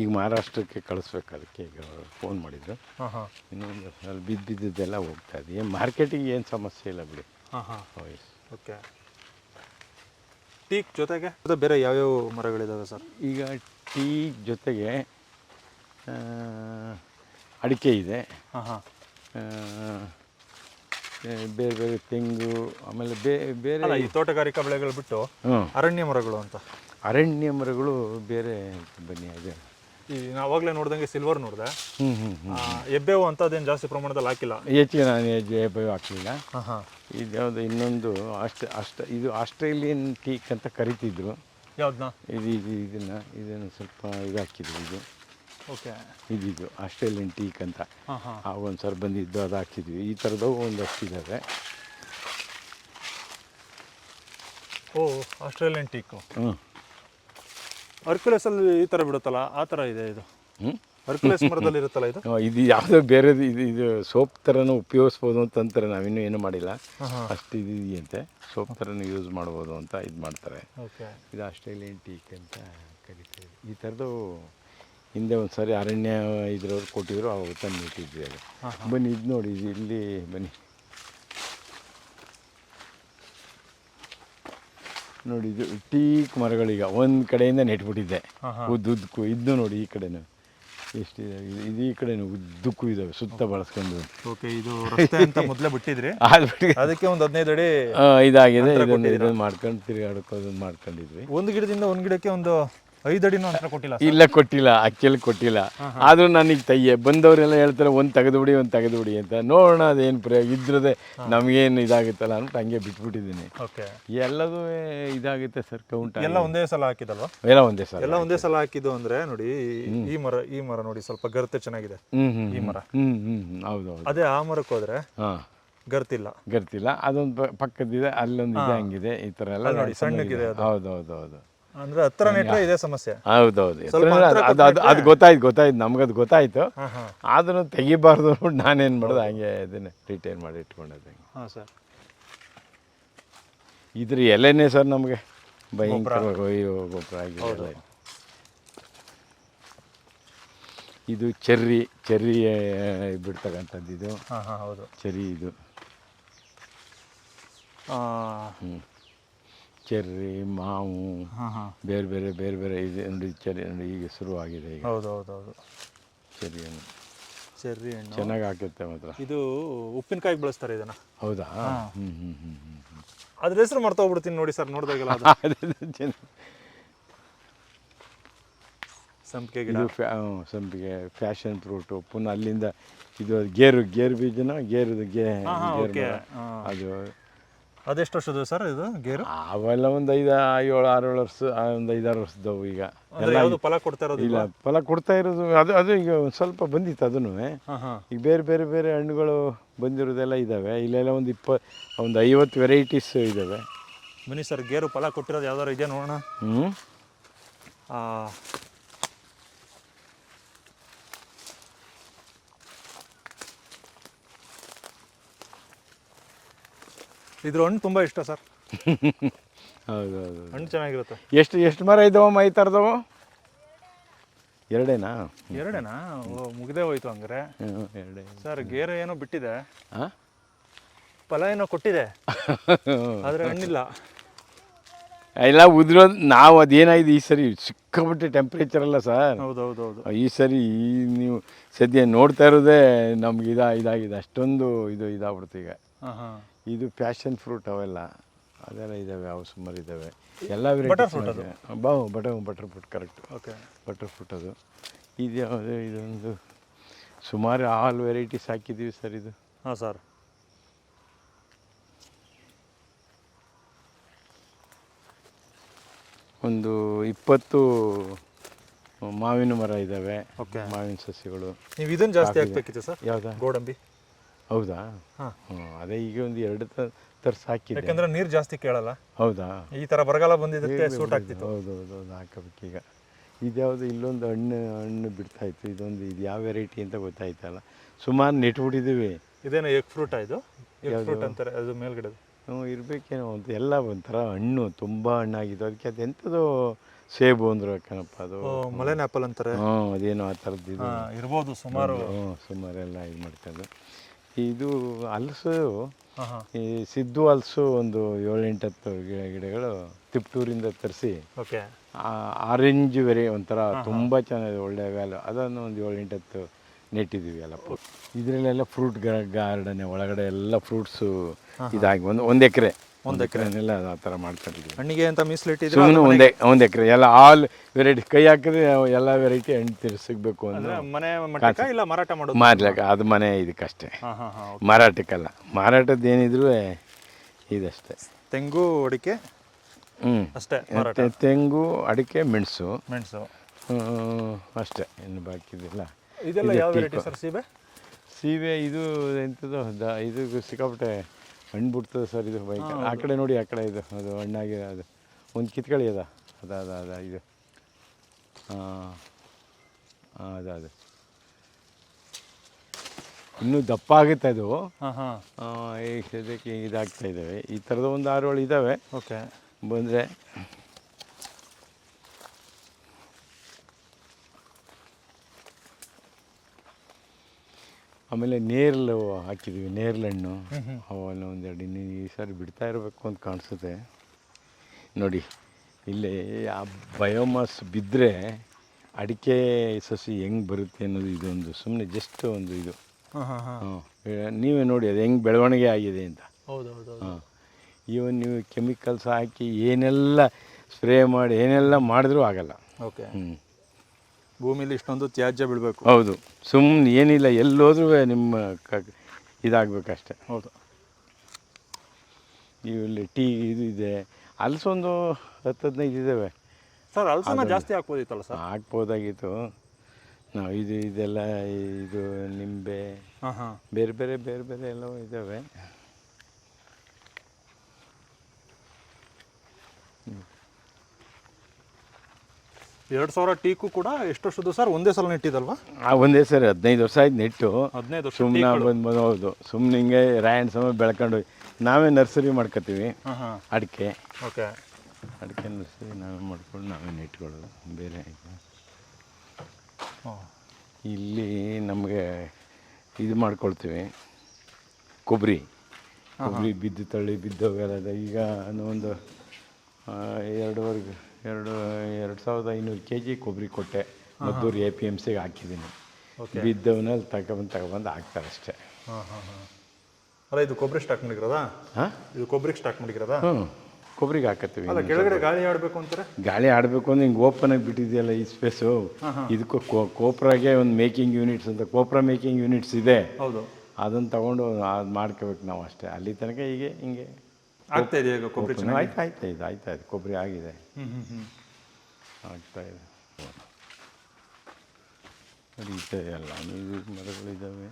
ಈಗ ಮಹಾರಾಷ್ಟ್ರಕ್ಕೆ ಕಳಿಸ್ಬೇಕು ಅದಕ್ಕೆ ಈಗ ಫೋನ್ ಮಾಡಿದ್ರು. ಇನ್ನೊಂದು ಅಲ್ಲಿ ಬಿದ್ದು ಬಿದ್ದಿದ್ದೆಲ್ಲ ಹೋಗ್ತಾ ಇದೆ. ಏನು ಮಾರ್ಕೆಟಿಗೆ ಏನು ಸಮಸ್ಯೆ ಇಲ್ಲ ಬಿಡಿ. ಹಾ ವಯಸ್ಸು ಓಕೆ. ಟೀಕ್ ಜೊತೆಗೆ? ಬೇರೆ ಯಾವ್ಯಾವ ಮರಗಳಿದ್ದಾವೆ ಸರ್? ಈಗ ಟೀ ಜೊತೆಗೆ ಅಡಿಕೆ ಇದೆ. ಬೇರೆ ಬೇರೆ ತೆಂಗು ಆಮೇಲೆ ಬೇ ಬೇರೆ ಈ ತೋಟಗಾರಿಕಾ ಬೆಳೆಗಳು ಬಿಟ್ಟು ಅರಣ್ಯ ಮರಗಳು ಅಂತ. ಅರಣ್ಯ ಮರಗಳು ಬೇರೆ ಬನ್ನಿ ಅದೇ. ಈ ನಾವಾಗಲೇ ನೋಡ್ದಂಗೆ ಸಿಲ್ವರ್ ನೋಡಿದೆ. ಹ್ಞೂ ಹ್ಞೂ ಹ್ಞೂ ಎಬ್ಬೇವು ಅಂತ ಅದೇನು ಜಾಸ್ತಿ ಪ್ರಮಾಣದಲ್ಲಿ ಹಾಕಿಲ್ಲ. ಹೆಚ್ಚಿಗೆ ನಾನು ಬಯೋ ಹಾಕಲಿಲ್ಲ. ಹಾಂ ಇದು ಯಾವುದು ಇನ್ನೊಂದು ಅಷ್ಟ ಅಷ್ಟ ಇದು ಆಸ್ಟ್ರೇಲಿಯನ್ ಟೀಕ್ ಅಂತ ಕರಿತಿದ್ರು. ಯಾವ್ದನ್ನ ಇದು ಇದು ಇದನ್ನು ಇದನ್ನು ಸ್ವಲ್ಪ ಇದು ಹಾಕಿದ್ರು ಇದು. ಓಕೆ. ಇದಿದು ಆಸ್ಟ್ರೇಲಿಯನ್ ಟೀಕ್ ಅಂತ. ಹಾಂ ಹಾಂ. ಆಗ ಒಂದು ಸರ್ ಬಂದಿದ್ದು ಅದು ಹಾಕಿದ್ವಿ. ಈ ಥರದವು ಒಂದಷ್ಟು ಇದ್ದಾವೆ ಓ ಆಸ್ಟ್ರೇಲಿಯನ್ ಟೀಕು. ಹ್ಞೂ ಅರ್ಕ್ಯುಲಸಲ್ಲಿ ಈ ಥರ ಬಿಡುತ್ತಲ್ಲ ಆ ಥರ ಇದೆ ಇದು. ಹ್ಞೂ ಅರ್ಕ್ಯುಲಸ್ ಮರದಲ್ಲಿ ಇರುತ್ತಲ್ಲ ಇದು? ಇದು ಯಾವುದೋ ಬೇರೆದು ಇದು ಇದು ಸೋಪ್ ಥರನೂ ಉಪಯೋಗಿಸ್ಬೋದು ಅಂತ ಅಂತಾರೆ ನಾವಿನ್ನೂ ಏನೂ ಮಾಡಿಲ್ಲ. ಅಷ್ಟು ಇದು ಇದೆಯಂತೆ. ಸೋಪ್ ಥರನೂ ಯೂಸ್ ಮಾಡ್ಬೋದು ಅಂತ ಇದು ಮಾಡ್ತಾರೆ. ಇದು ಆಸ್ಟ್ರೇಲಿಯನ್ ಟೀಕ್ ಅಂತ ಕರಿತೀವಿ ಈ ಥರದ್ದು ಹಿಂದೆ ಒಂದು ಸಾರಿ ಅರಣ್ಯ ಇದ್ರವ್ರು ಕೊಟ್ಟಿದ್ರು ಅವಾಗ ತಂದು ಇಟ್ಟಿದ್ವಿ ಅದು ಬನ್ನಿ ಇದು ನೋಡಿ ಇದು ಇಲ್ಲಿ ಬನ್ನಿ. ನೋಡಿ ಇದು ಟೀಕ್ ಮರಗಳೀಗ ಒಂದು ಕಡೆಯಿಂದ ನೆಟ್ಬಿಟ್ಟಿದ್ದೆ ಉದ್ದುದ್ದಕ್ಕೂ ಇದು ನೋಡಿ ಈ ಕಡೆನೂ. ಎಷ್ಟು ಇದು ಈ ಕಡೆನು ಉದ್ದಕ್ಕೂ ಇದಾವೆ ಸುತ್ತ ಬಳಸ್ಕೊಂಡು. ಓಕೆ ಇದು ರಸ್ತೆ ಅಂತ ಮೊದಲೇ ಬಿಟ್ಟಿದ್ರಿ. ಅದಕ್ಕೆ ಒಂದು ಹದಿನೈದು ಅಡಿ ಇದಾಗಿದೆ ಇದನ್ನು ಮಾಡ್ಕೊಂಡು ತಿರುಗಾಡ್ಕೋದು ಮಾಡ್ಕೊಂಡಿದ್ವಿ. ಒಂದು ಗಿಡದಿಂದ ಒಂದು ಗಿಡಕ್ಕೆ ಒಂದು ಅಂತರ ಕೊಟ್ಟಿಲ್ಲ ಸರ್? ಇಲ್ಲ ಕೊಟ್ಟಿಲ್ಲ ಆಕ್ಚುಲಿ ಕೊಟ್ಟಿಲ್ಲ. ಆದರೂ ನನಗೆ ತಯ್ಯೆ ಬಂದವರೆಲ್ಲ ಹೇಳ್ತಾರೆ ಒಂದ್ ತೆಗೆದು ಬಿಡಿ ಒಂದ್ ತೆಗೆದು ಬಿಡಿ ಅಂತ. ನೋಡೋಣ ಅದೇನ್ ಪ್ರಯೋಗ. ಇದ್ರದೆ ನಮಗೇನು ಇದಾಗುತ್ತಲ್ಲ ಅಂದ್ಬಿಟ್ಟು ಹಂಗೆ ಬಿಟ್ಬಿಟ್ಟಿದ್ದೀನಿ. ಓಕೆ. ಎಲ್ಲದೂ ಇದಾಗುತ್ತೆ ಸರ್ ಕೌಂಟ್ ಎಲ್ಲ ಒಂದೇ ಸಲ ಹಾಕಿದಲ್ವಾ? ಎಲ್ಲ ಒಂದೇ ಸಲ ಎಲ್ಲ ಒಂದೇ ಸಲ ಹಾಕಿದ್ದು. ಅಂದ್ರೆ ನೋಡಿ ಈ ಮರ ಈ ಮರ ನೋಡಿ ಸ್ವಲ್ಪ ಗರ್ತೆ ಚೆನ್ನಾಗಿದೆ. ಈ ಮರ. ಹ್ಮ್ ಹ್ಞೂ ಹ್ಞೂ ಹೌದು ಹೌದು ಅದೇ ಆ ಮರಕ್ಕೆ ಹೋದ್ರೆ ಹಾಂ. ಗರ್ತಿಲ್ಲ. ಗರ್ತಿಲ್ಲ. ಅದೊಂದು ಪ- ಪಕ್ಕದಿದೆ ಅಲ್ಲೊಂದು ಇದೆ ಹಂಗಿದೆ ಈ ಥರ ಎಲ್ಲ ನೋಡಿ, ಸಣ್ಣಗಿದೆ. ಅದು. ಹೌದು ಹೌದು ಹೌದು ಅಂದ್ರೆ ಹತ್ರ ನೆಟ್ರೆ ಇದೇ ಸಮಸ್ಯೆ. ಹೌದೌದು. ಅದು ಅದು ಅದು ಗೊತ್ತಾಯ್ತು ಗೊತ್ತಾಯ್ತು ನಮ್ಗದು ಗೊತ್ತಾಯ್ತು. ಆದ್ರೂ ತೆಗಿಬಾರ್ದು ಅಂದ್ಬಿಟ್ಟು ನಾನೇನು ಮಾಡೋದು ಹಂಗೆ ಇದನ್ನೇ ರಿಟೈನ್ ಮಾಡಿ ಇಟ್ಕೊಂಡದ್ದು ಹಾ ಸರ್. ಇದ್ರ ಎಲೆನೇ ಸರ್ ನಮಗೆ? ಭಯಂಕರವಾಗಿ ಅಯ್ಯೋ ಗೊಬ್ಬರ ಆಗಿದೆ ಇದು ಚೆರ್ರಿ ಚೆರ್ರಿ ಬಿಡ್ತಕ್ಕಂಥದ್ದು ಇದು. ಚೆರ್ರಿ ಇದು. ಹ್ಞೂ ಚೆರ್ರಿ ಮಾವು ಬೇರೆ ಬೇರೆ ಬೇರೆ ಬೇರೆ ಇದೆ ನೋಡಿ ಚೆರ್ರಿ ನೋಡಿ ಈಗ ಶುರುವಾಗಿದೆ ಈಗ. ಹೌದು ಹೌದು ಹೌದು. ಚೆರ್ರಿ ಹಣ್ಣು. ಚೆರ್ರಿ ಹಣ್ಣು. ಚೆನ್ನಾಗಿ ಹಾಕುತ್ತೆ ಮಾತ್ರ. ಇದು ಉಪ್ಪಿನಕಾಯಿ ಬಳಸ್ತಾರೆ ಇದನ್ನ. ಹೌದಾ? ಹ್ಞೂ ಹ್ಞೂ ಹ್ಞೂ ಹ್ಞೂ ಅದ್ರ ಹೆಸರು ಮರ್ತಾ ಹೋಗ್ಬಿಡ್ತೀನಿ ನೋಡಿ ಸರ್ ನೋಡಿದಾಗೆಲ್ಲ ಸಂಪಿಗೆ ಗಿಡ. ಸಂಪಿಗೆ ಫ್ಯಾಷನ್ ಫ್ರೂಟು. ಪುನಃ ಅಲ್ಲಿಂದ ಇದು ಗೇರು ಗೇರು ಬೀಜನ? ಗೇರು ಗೇ ಅದು ಅದೆಷ್ಟು ವರ್ಷದ ಸರ್ ಇದು ಗೇರು? ಅವೆಲ್ಲ ಒಂದು ಐದು ಏಳು ಆರು ಏಳು ವರ್ಷ ಒಂದು ಐದಾರು ವರ್ಷದವು ಈಗ. ಅಂದ್ರೆ ಯಾವ್ದು ಫಲ ಕೊಡ್ತಾ ಇರೋದು ಇಲ್ಲ ಫಲ ಕೊಡ್ತಾ ಇರೋದು ಅದು ಅದು ಈಗ ಒಂದು ಸ್ವಲ್ಪ ಬಂದಿತ್ತು ಅದನ್ನು ಹಾ ಹಾ. ಈಗ ಬೇರೆ ಬೇರೆ ಬೇರೆ ಹಣ್ಣುಗಳು ಬಂದಿರೋದೆಲ್ಲ ಇದ್ದಾವೆ ಇಲ್ಲೆಲ್ಲ ಒಂದು ಇಪ್ಪ ಒಂದು ಐವತ್ತು ವೆರೈಟೀಸ್ ಇದ್ದಾವೆ ಬನ್ನಿ ಸರ್ ಗೇರು ಫಲ ಕೊಟ್ಟಿರೋದು ಯಾವ್ದಾರು ಇದೆಯಾ ನೋಡೋಣ? ಹ್ಞೂ ಆ, ಇದ್ರ ಹಣ್ಣು ತುಂಬ ಇಷ್ಟ ಸರ್. ಹೌದು ಹೌದು ಹಣ್ಣು ಚೆನ್ನಾಗಿರುತ್ತೆ. ಎಷ್ಟು ಎಷ್ಟು ಮರ ಇದ್ದಾವಮ್ಮ ಮೈ ಥರದವು? ಎರಡೇನಾ? ಎರಡೇನಾ? ಓ ಮುಗ್ದೇ ಹೋಯ್ತು ಹಂಗಾರೆ. ಎರಡೇ. ಸರ್ ಗೇರೆ ಏನೋ ಬಿಟ್ಟಿದೆ. ಹಾಂ ಫಲ ಏನೋ ಕೊಟ್ಟಿದೆ. ಆದರೆ ಹಣ್ಣಿಲ್ಲ. ಎಲ್ಲ ಉದ್ರೋದು ನಾವು ಅದೇನಾಗಿದೆ ಈ ಸರಿ ಸಿಕ್ಕಾಪಟ್ಟೆ ಟೆಂಪ್ರೇಚರ್ ಅಲ್ಲ ಸರ್. ಹೌದು ಹೌದು ಹೌದು ಈ ಸರಿ ಈ ನೀವು ಸದ್ಯ ನೋಡ್ತಾ ಇರೋದೇ ನಮ್ಗೆ ಇದಾ ಇದಾಗಿದೆ ಅಷ್ಟೊಂದು ಇದು ಇದಾಗ್ಬಿಡ್ತು ಈಗ. ಹಾಂ ಹಾಂ ಇದು ಪ್ಯಾಷನ್ ಫ್ರೂಟ್ ಅವೆಲ್ಲ. ಅದೆಲ್ಲ ಇದ್ದಾವೆ ಅವು ಸುಮಾರು ಇದ್ದಾವೆ ಎಲ್ಲ ವೆರೈಟಿ ಬಾವು butter butter fruit correct okay butter fruit ಅದು. ಇದು ಯಾವುದು? ಇದೊಂದು ಸುಮಾರು ಆಲ್ ವೆರೈಟೀಸ್ ಹಾಕಿದ್ದೀವಿ ಸರ್ ಇದು. ಹಾಂ ಸರ್ ಒಂದು ಇಪ್ಪತ್ತು ಮಾವಿನ ಮರ ಇದ್ದಾವೆ ಓಕೆ ಮಾವಿನ ಸಸಿಗಳು. ನೀವು ಇದನ್ನು ಜಾಸ್ತಿ ಹಾಕ್ಬೇಕಿತ್ತು ಸರ್ ಯಾವುದಾ? ಗೋಡಂಬಿ. ಹೌದಾ? ಹಾಂ. ಅದೇ ಈಗ ಒಂದು ಎರಡು ತರ್ಸ್ ಹಾಕಿದೆ ಯಾಕಂದ್ರೆ ನೀರು ಜಾಸ್ತಿ ಕೇಳಲ್ಲ. ಹೌದಾ? ಈ ಥರ ಬರಗಾಲ ಬಂದಿದ್ದಕ್ಕೆ ಸೂಟ್ ಆಗ್ತಿತ್ತು. ಹೌದು ಹೌದು ಹೌದು ಈಗ ಇದ್ಯಾವುದು ಇಲ್ಲೊಂದು ಹಣ್ಣು ಹಣ್ಣು ಬಿಡ್ತಾ ಇತ್ತು. ಇದೊಂದು ಇದು ಯಾವ ವೆರೈಟಿ ಅಂತ ಗೊತ್ತಾಯ್ತಲ್ಲ. ಸುಮಾರು ನೆಟ್ಬಿಟ್ಟಿದ್ದೀವಿ ಇದೇನೋ ಎಗ್ ಫ್ರೂಟ್ ಇದು? ಎಗ್ ಫ್ರೂಟ್ ಅಂತಾರೆ ಅದು ಮೇಲ್ಗಡೆ. ಹ್ಞೂ ಇರಬೇಕೇನೋ ಅಂತ. ಎಲ್ಲ ಒಂಥರ ಹಣ್ಣು ತುಂಬ ಹಣ್ಣಾಗಿದ್ದು. ಅದಕ್ಕೆ ಅದು ಎಂಥದ್ದು ಸೇಬು ಅಂದ್ರು ಕಣಪ್ಪ ಅದು. ಮಲೆನ್ ಆಪಲ್ ಅಂತಾರೆ. ಹ್ಞೂ ಅದೇನೋ ಆ ಥರದ್ದು ಇರ್ಬೋದು ಸುಮಾರು. ಹ್ಞೂ ಸುಮಾರೆಲ್ಲ ಇದು ಮಾಡ್ಕೊಂಡು ಇದು ಹಲಸು ಈ ಸಿದ್ದು ಹಲಸು ಒಂದು ಏಳೆಂಟು ಹತ್ತು ಗಿಡ ಗಿಡಗಳು ತಿಪ್ಟೂರಿಂದ ತರಿಸಿ ಓಕೆ. ಆರೆಂಜ್ ವೆರಿ ಒಂಥರ ತುಂಬ ಚೆನ್ನಾಗಿದೆ ಒಳ್ಳೆ ವ್ಯಾಲ್ಯೂ ಅದನ್ನು ಒಂದು ಏಳೆಂಟು ಹತ್ತು ನೆಟ್ಟಿದ್ದೀವಿ ಎಲ್ಲ ಇದರಲ್ಲೆಲ್ಲ ಫ್ರೂಟ್ ಗಾರ್ಡನ್ ಒಳಗಡೆ ಎಲ್ಲ ಫ್ರೂಟ್ಸು ಇದಾಗಿ ಒಂದು ಒಂದು ಎಕರೆ. ಒಂದು ಎಕರೆ. ಆ ಥರ ಮಾಡ್ಕೊಂಡಿದ್ದೀವಿ ಹಣ್ಣಿಗೆ ಅಂತ ಮೀಸಲಿಟ್ಟಿದ್ರೆ ಸುಮ್ಮನೆ ಒಂದೇ ಒಂದು ಎಕರೆ. ಎಲ್ಲ ಆಲ್ ವೆರೈಟಿ ಕೈ ಹಾಕಿದ್ರೆ ಎಲ್ಲ ವೆರೈಟಿ ಹಣ್ಣು ತಿರ್ಗಿ ಸಿಗಬೇಕು ಅಂದ್ರೆ ಮನೆ ಮಟ್ಟಕ್ಕ ಇಲ್ಲ ಮಾರಾಟ ಮಾಡೋದು? ಮಾರ್ಲಿಕ್ಕೆ ಅದು ಮನೆ ಇದಕ್ಕಷ್ಟೇ. ಹಾಂ ಹಾಂ ಹಾಂ ಮಾರಾಟಕ್ಕಲ್ಲ. ಮಾರಾಟದ್ದು ಏನಿದ್ರು ಇದಷ್ಟೇ. ತೆಂಗು ಅಡಿಕೆ? ಹ್ಞೂ ಅಷ್ಟೇ ಮಾರಾಟ. ತೆಂಗು ಅಡಿಕೆ ಮೆಣಸು. ಮೆಣಸು. ಅಷ್ಟೇ ಇನ್ನು ಬಾಕಿದಿಲ್ಲ ಇದೆಲ್ಲ. ಯಾವ ವೆರೈಟಿ ಸರ್ ಸೀಬೆ? ಸೀಬೆ ಇದು ಎಂಥದ್ದು ದ ಇದು ಸಿಕ್ಕಾಪಟ್ಟೆ ಹಣ್ಣು ಬಿಡ್ತದೆ ಸರ್ ಇದು ಬೈಕ್ ಆ ಕಡೆ ನೋಡಿ ಆ ಕಡೆ ಇದು ಅದು ಹಣ್ಣಾಗಿ ಅದು. ಒಂದು ಕಿತ್ಕಳಿ ಅದ. ಅದ ಅದ ಅದ ಇದು. ಹಾಂ ಅದ ಅದು. ಇನ್ನೂ ದಪ್ಪ ಆಗುತ್ತೆ ಅದು. ಹಾಂ ಹಾಂ. ಈಗ ಸದ್ಯಕ್ಕೆ ಇದಾಗ್ತಾ ಇದ್ದಾವೆ ಈ ಥರದ ಒಂದು ಆರು ಏಳು ಇದ್ದಾವೆ ಓಕೆ. ಬಂದರೆ ಆಮೇಲೆ ನೇರಲು ಹಾಕಿದ್ದೀವಿ ನೇರಳೆಣ್ಣು. ಅವೆಲ್ಲ ಒಂದೆರಡು ಇನ್ನು ಈ ಸಾರಿ ಬಿಡ್ತಾ ಇರಬೇಕು ಅಂತ ಕಾಣಿಸುತ್ತೆ. ನೋಡಿ ಇಲ್ಲಿ ಆ ಬಯೋಮಾಸ್ ಬಿದ್ದರೆ ಅಡಿಕೆ ಸಸಿ ಹೆಂಗೆ ಬರುತ್ತೆ ಅನ್ನೋದು ಇದೊಂದು ಸುಮ್ಮನೆ ಜಸ್ಟ್ ಒಂದು ಇದು. ಹಾಂ ನೀವೇ ನೋಡಿ ಅದು ಹೆಂಗೆ ಬೆಳವಣಿಗೆ ಆಗಿದೆ ಅಂತ. ಹೌದು ಹೌದು. ಹಾಂ ಈವನ್ ನೀವು ಕೆಮಿಕಲ್ಸ್ ಹಾಕಿ ಏನೆಲ್ಲ ಸ್ಪ್ರೇ ಮಾಡಿ ಏನೆಲ್ಲ ಮಾಡಿದ್ರೂ ಆಗಲ್ಲ. ಓಕೆ ಹ್ಞೂ ಭೂಮಿಲಿ ಇಷ್ಟೊಂದು ತ್ಯಾಜ್ಯ ಬೀಳಬೇಕು. ಹೌದು. ಸುಮ್ಮನೆ ಏನಿಲ್ಲ ಎಲ್ಲೋದ್ರೂ ನಿಮ್ಮ ಕ ಇದಾಗಬೇಕಷ್ಟೆ. ಹೌದು. ಇಲ್ಲಿ ಟೀ ಇದು ಇದೆ. ಅಲ್ಸೊಂದು ಹತ್ತು ಹದಿನೈದು ಇದ್ದಾವೆ. ಸರ್ ಅಲ್ಸನ ಜಾಸ್ತಿ ಹಾಕ್ಬೋದಿತ್ತಲ್ಲ ಸರ್? ಹಾಕ್ಬೋದಾಗಿತ್ತು. ನಾವು ಇದು ಇದೆಲ್ಲ ಇದು ನಿಂಬೆ ಹಾಂ ಹಾಂ ಬೇರೆ ಬೇರೆ ಬೇರೆ ಬೇರೆ ಎಲ್ಲವೂ ಇದ್ದಾವೆ ಎರಡು ಸಾವಿರ ಟೀಕು ಕೂಡ ಎಷ್ಟು ವರ್ಷದ್ದು ಸರ್? ಒಂದೇ ಸಲ ನೆಟ್ಟಿದಲ್ವಾ? ಆ ಒಂದೇ ಸರಿ ಹದಿನೈದು ವರ್ಷ ಆಯ್ತು ನೆಟ್ಟು. ಹದಿನೈದು ವರ್ಷ ಸುಮ್ಮನೆ ಬಂದು ಬಂದು ಹೌದು. ಸುಮ್ಮನೆ ಹಿಂಗೆ ರಾಯಣ್ಣ ಸಮ ಬೆಳ್ಕೊಂಡು ನಾವೇ ನರ್ಸರಿ ಮಾಡ್ಕೋತೀವಿ ಅಡಿಕೆ. ಓಕೆ. ಅಡಿಕೆ ನರ್ಸರಿ ನಾವೇ ಮಾಡ್ಕೊಂಡು ನಾವೇ ನೆಟ್ಕೊಳ್ಳೋದು. ಬೇರೆ ಆಯಿತು ಇಲ್ಲಿ ನಮಗೆ ಇದು ಮಾಡ್ಕೊಳ್ತೀವಿ. ಕೊಬ್ಬರಿ. ಕೊಬ್ಬರಿ ಬಿದ್ದು ತಳ್ಳಿ ಬಿದ್ದೋಗಲ್ಲ. ಈಗ ಒಂದು ಎರಡುವರೆಗೂ ಎರಡೂವರೆ ಎರಡು ಎರಡು ಸಾವಿರದ ಐನೂರು ಕೆ ಜಿ ಕೊಬ್ಬರಿ ಕೊಟ್ಟೆ. ಮದ್ದೂರು ಎ ಪಿ ಎಂ ಸಿಗೆ ಹಾಕಿದ್ದೀನಿ. ಬಿದ್ದವನಲ್ಲಿ ತಗೊಬಂದು ತಗೊಬಂದು ಹಾಕ್ತಾರೆ ಅಷ್ಟೇ. ಹಾಂ ಹಾಂ ಹಾಂ ಅಲ್ಲ ಇದು ಕೊಬ್ಬರಿ ಸ್ಟಾಕ್ ಮಾಡಿರೋದಾ? ಹಾಂ? ಇದು ಕೊಬ್ಬರಿ ಸ್ಟಾಕ್ ಮಾಡಿರೋದಾ? ಹ್ಞೂ ಕೊಬ್ಬರಿಗೆ ಹಾಕತ್ತೀವಿ. ಅಲ್ಲ ಕೆಳಗಡೆ ಗಾಳಿ ಆಡಬೇಕು ಅಂತಾರೆ? ಗಾಳಿ ಆಡಬೇಕು ಅಂದ್ರೆ ಹಿಂಗೆ ಓಪನ್ ಆಗಿ ಬಿಟ್ಟಿದೆಯಲ್ಲ ಈ ಸ್ಪೇಸು ಇದಕ್ಕೂ ಕೋ- ಕೋಪ್ರಾಗೆ ಒಂದು ಮೇಕಿಂಗ್ ಯೂನಿಟ್ಸ್ ಅಂತ ಕೋಪ್ರಾ ಮೇಕಿಂಗ್ ಯೂನಿಟ್ಸ್ ಇದೆ. ಹೌದು. ಅದನ್ನು ತಗೊಂಡು ಅದು ಮಾಡ್ಕೋಬೇಕು ನಾವು ಅಷ್ಟೇ. ಅಲ್ಲಿ ತನಕ ಹೀಗೆ ಹಿಂಗೆ. ಆಗ್ತಾ ಇದೆ ಈಗ ಕೊಬ್ಬರಿ ಚೆನ್ನಾಗಿ ಆಯ್ತು ಆಯ್ತಾ ಇದು ಆಯ್ತಾ. ಇದು ಕೊಬ್ಬರಿ ಆಗಿದೆ. ಹ್ಞೂ ಹ್ಞೂ ಆಗ್ತಾ ಇದೆ. ಎಲ್ಲ ನೀವು ಮರಗಳಿದ್ದಾವೆ.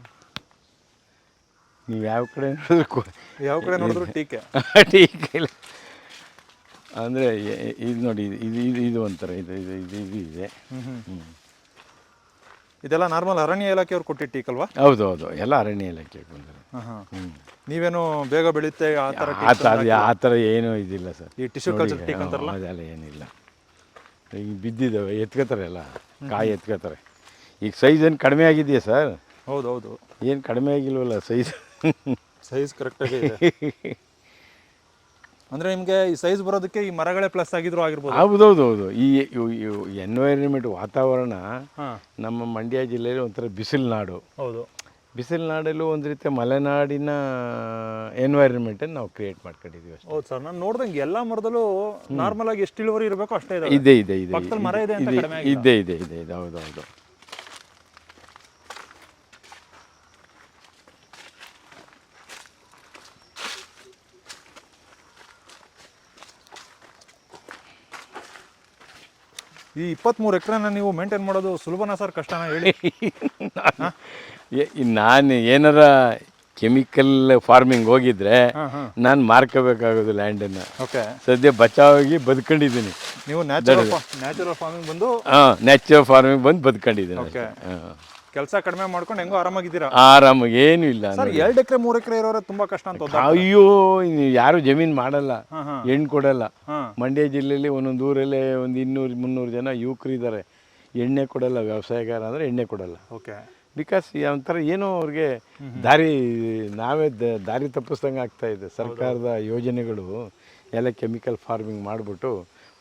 ನೀವು ಯಾವ ಕಡೆ ನೋಡಿದ್ರು ಯಾವ ಕಡೆ ನೋಡಿದ್ರು ಟೀಕೆ. ಟೀಕೆ ಇಲ್ಲ. ಅಂದರೆ ಇದು ನೋಡಿ ಇದು ಇದು ಇದು ಇದು ಒಂಥರ ಇದು ಇದು ಇದು ಇದು ಇದೆ. ಹ್ಞೂ ಹ್ಞೂ ಹ್ಞೂ ಇದೆಲ್ಲ ನಾರ್ಮಲ್ ಅರಣ್ಯ ಇಲಾಖೆಯವ್ರು ಕೊಟ್ಟಿದ್ದ ಟೀಕ್ ಅಲ್ವಾ? ಹೌದು ಹೌದು. ಎಲ್ಲ ಅರಣ್ಯ ಇಲಾಖೆ ಬಂದರು ಹಾಂ ನೀವೇನು ಬೇಗ ಬೆಳೆಯುತ್ತೆ ಆ ಥರ ಆ ಥರ ಆ ಥರ ಏನೂ ಇದಿಲ್ಲ ಸರ್. ಈ ಟಿಶ್ಯೂ ಕಲ್ಚರ್ ಟೀಕ್ ಅಂತಾರಲ್ಲ? ಅದೆಲ್ಲ ಏನಿಲ್ಲ. ಈಗ ಬಿದ್ದಿದ್ದಾವೆ ಎತ್ಕೋತಾರೆ ಎಲ್ಲ. ಕಾಯಿ ಎತ್ಕೋತಾರೆ. ಈಗ ಸೈಜ್ ಏನು ಕಡಿಮೆ ಆಗಿದೆಯಾ ಸರ್? ಹೌದು ಹೌದು. ಏನು ಕಡಿಮೆ ಆಗಿಲ್ವಲ್ಲ ಸೈಜ್ ಸೈಜ್ ಕರೆಕ್ಟಾಗಿ ಇದೆ. ಅಂದರೆ ನಿಮಗೆ ಈ ಸೈಜ್ ಬರೋದಕ್ಕೆ ಈ ಮರಗಳೇ ಪ್ಲಸ್ ಆಗಿದ್ರು ಆಗಿರ್ಬೋದು. ಹೌದೌದು ಹೌದು ಈ ಎನ್ವೈರನ್ಮೆಂಟ್ ವಾತಾವರಣ ನಮ್ಮ ಮಂಡ್ಯ ಜಿಲ್ಲೆಯಲ್ಲಿ ಒಂಥರ ಬಿಸಿಲು ನಾಡು ಹೌದು. ಬಿಸಿಲು ನಾಡಲ್ಲೂ ಒಂದು ರೀತಿ ಮಲೆನಾಡಿನ ಎನ್ವೈರನ್ಮೆಂಟನ್ನು ನಾವು ಕ್ರಿಯೇಟ್ ಮಾಡ್ಕೊಂಡಿದ್ದೀವಿ ಅಷ್ಟೇ. ಹೌದು ಸರ್. ನಾನು ನೋಡ್ದಂಗೆ ಎಲ್ಲ ಮರದಲ್ಲೂ ನಾರ್ಮಲ್ ಆಗಿ ಎಷ್ಟು ಇಳುವರಿ ಇರಬೇಕು ಅಷ್ಟೇ ಇದೆ ಇದೆ ಇದೆ. ಇದೆ ಮರ ಇದೆ ಇದೆ ಇದೆ ಇದೆ ಇದೆ. ಹೌದು ಹೌದು ಈ ಇಪ್ಪತ್ಮೂರು ಎಕರೆನ ನೀವು ಮೇಂಟೈನ್ ಮಾಡೋದು ಸುಲಭನಾ ಸರ್? ಕಷ್ಟನಾ ಹೇಳಿ. ನಾನು ಏನಾರ ಕೆಮಿಕಲ್ ಫಾರ್ಮಿಂಗ್ ಹೋಗಿದ್ರೆ ನಾನು ಮಾರ್ಕೋಬೇಕಾಗೋದು ಲ್ಯಾಂಡನ್ನು ಓಕೆ ಸದ್ಯ ಬಚಾವಾಗಿ ಬದುಕೊಂಡಿದ್ದೀನಿ. ನೀವು ನ್ಯಾಚುರಲ್ ನ್ಯಾಚುರಲ್ ಫಾರ್ಮಿಂಗ್ ಬಂದು ಹಾಂ ನ್ಯಾಚುರಲ್ ಫಾರ್ಮಿಂಗ್ ಬಂದು ಬದುಕೊಂಡಿದ್ದೀನಿ. ಓಕೆ ಹಾಂ. ಕೆಲಸ ಕಡಿಮೆ ಮಾಡ್ಕೊಂಡು ಹೆಂಗೋ ಆರಾಮಾಗಿದ್ದೀರಾ? ಆರಾಮಾಗಿ ಏನು ಇಲ್ಲ ಸರ್ ಎರಡು ಎಕರೆ ಮೂರು ಎಕರೆ ಇರೋರೆ ತುಂಬಾ ಕಷ್ಟ ಅಂತ ಹೋದ ಅಯ್ಯೋ ಇನ್ನು ಯಾರು ಜಮೀನ್ ಮಾಡಲ್ಲ. ಹೆಣ್ಣು ಕೊಡಲ್ಲ. ಮಂಡ್ಯ ಜಿಲ್ಲೆಯಲ್ಲಿ ಒಂದೊಂದು ಊರಲ್ಲಿ ಒಂದು ಇನ್ನೂರು ಮುನ್ನೂರು ಜನ ಯುವಕರು ಇದ್ದಾರೆ. ಎಣ್ಣೆ ಕೊಡಲ್ಲ ವ್ಯವಸಾಯಗಾರ ಅಂದ್ರೆ ಎಣ್ಣೆ ಕೊಡಲ್ಲ. ಓಕೆ. ಬಿಕಾಸ್ ಒಂಥರ ಏನೋ ಅವ್ರಿಗೆ ದಾರಿ ನಾವೇ ದಾರಿ ತಪ್ಪಿಸ್ದಂಗೆ ಆಗ್ತಾ ಇದೆ. ಸರ್ಕಾರದ ಯೋಜನೆಗಳು ಎಲ್ಲ ಕೆಮಿಕಲ್ ಫಾರ್ಮಿಂಗ್ ಮಾಡಿಬಿಟ್ಟು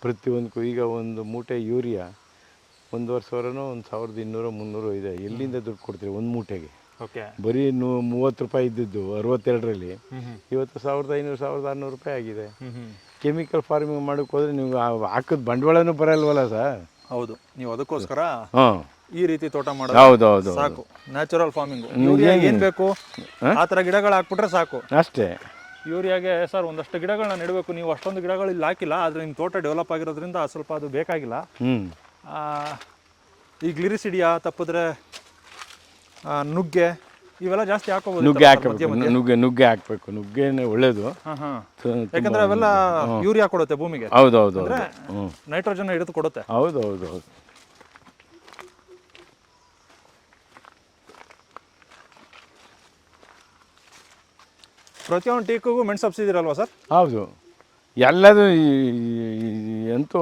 ಪ್ರತಿಯೊಂದಕ್ಕೂ ಈಗ ಒಂದು ಮೂಟೆ ಯೂರಿಯಾ ಒಂದೂವರೆ ಸಾವಿರನೋ ಒಂದು ಸಾವಿರದ ಇನ್ನೂರು ಮುನ್ನೂರು ಇದೆ. ಎಲ್ಲಿಂದ ದುಡ್ಡು ಕೊಡ್ತೀರಿ? ಒಂದು ಮೂಟೆಗೆ. ಓಕೆ. ಬರೀ ನೂ ಮೂವತ್ತು ರೂಪಾಯಿ ಇದ್ದಿದ್ದು ಅರವತ್ತೆರಡರಲ್ಲಿ. ಇವತ್ತು ಸಾವಿರದ ಐನೂರು ಸಾವಿರದ ಆರುನೂರು ರೂಪಾಯಿ ಆಗಿದೆ. ಕೆಮಿಕಲ್ ಫಾರ್ಮಿಂಗ್ ಮಾಡೋಕೆ ಹೋದರೆ ನೀವು ಹಾಕಿದ ಬಂಡವಾಳನೂ ಬರಲ್ವಲ್ಲ ಸರ್? ಹೌದು. ನೀವು ಅದಕ್ಕೋಸ್ಕರ ಹಾಂ. ಈ ರೀತಿ ತೋಟ ಮಾಡೋದು ಹೌದು ಹೌದು ಸಾಕು. ನ್ಯಾಚುರಲ್ ಫಾರ್ಮಿಂಗ್ ಯೂರಿಯಾ ಏನ್? ಬೇಕು? ಆ ಥರ ಗಿಡಗಳು ಹಾಕ್ಬಿಟ್ರೆ ಸಾಕು. ಅಷ್ಟೇ. ಯೂರಿಯಾಗೆ ಸರ್ ಒಂದಷ್ಟು ಗಿಡಗಳನ್ನ ನೆಡಬೇಕು. ನೀವು ಅಷ್ಟೊಂದು ಗಿಡಗಳು ಇಲ್ಲಿ ಹಾಕಿಲ್ಲ ಆದರೆ ನಿಮ್ಮ ತೋಟ ಡೆವಲಪ್ ಆಗಿರೋದ್ರಿಂದ ಸ್ವಲ್ಪ ಅದು ಬೇಕಾಗಿಲ್ಲ. ಹ್ಞೂ ಈ ಗ್ಲಿರಿಸಿಡಿಯಾ ತಪ್ಪಿದ್ರೆ ನುಗ್ಗೆ ಇವೆಲ್ಲ ಜಾಸ್ತಿ ಹಾಕೋಬಹುದು ನುಗ್ಗೆ ಹಾಕಬೇಕು. ನುಗ್ಗೆ ನುಗ್ಗೆ ಹಾಕಬೇಕು. ನುಗ್ಗೆನೇ ಒಳ್ಳೇದು. ಯಾಕಂದ್ರೆ ಅವೆಲ್ಲ ಯೂರಿಯಾ ಕೊಡುತ್ತೆ ಭೂಮಿಗೆ. ಹೌದು ಹೌದು ಹೌದು ನೈಟ್ರೋಜನ್ ಹಿಡಿದು ಕೊಡುತ್ತೆ. ಹೌದು ಹೌದು ಹೌದು ಪ್ರತಿಯೊಂದು ಟೀಕಿಗೂ ಮೆಣಸು ಸಬ್ಸಿಡಿ ಇರಲ್ವಾ ಸರ್? ಹೌದು. ಎಲ್ಲದು ಅಂತೂ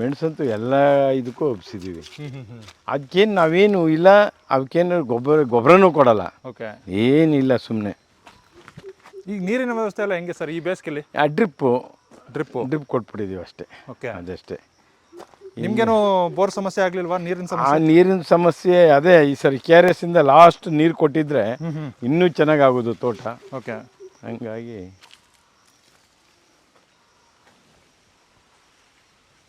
ಮೆಣಸಂತೂ ಎಲ್ಲ ಇದಕ್ಕೂ ಒಪ್ಸಿದ್ದೀವಿ ಅದಕ್ಕೇನು ನಾವೇನು ಇಲ್ಲ ಅದಕ್ಕೇನು ಗೊಬ್ಬರ ಗೊಬ್ಬರನೂ ಕೊಡಲ್ಲ. ಓಕೆ. ಏನಿಲ್ಲ ಸುಮ್ಮನೆ ಈಗ ನೀರಿನ ವ್ಯವಸ್ಥೆ ಎಲ್ಲ ಹೆಂಗೆ ಸರ್ ಈ ಬೇಸಿಗೆಲಿ? ಆ ಡ್ರಿಪ್ಪು. ಡ್ರಿಪ್ಪು. ಡ್ರಿಪ್ ಕೊಟ್ಬಿಟ್ಟಿದ್ದೀವಿ ಅಷ್ಟೇ. ಓಕೆ. ಅದಷ್ಟೇ. ನಿಮ್ಗೇನು ಬೋರ್ ಸಮಸ್ಯೆ ಆಗ್ಲಿಲ್ವಾ ನೀರಿನ ಆ ಸಮಸ್ಯೆ? ನೀರಿನ ಸಮಸ್ಯೆ ಅದೇ ಈ ಸರಿ ಕೆ ಆರ್ ಎಸ್ ಇಂದ ಲಾಸ್ಟ್ ನೀರು ಕೊಟ್ಟಿದ್ರೆ ಇನ್ನೂ ಚೆನ್ನಾಗಾಗೋದು ತೋಟ. ಓಕೆ. ಹಂಗಾಗಿ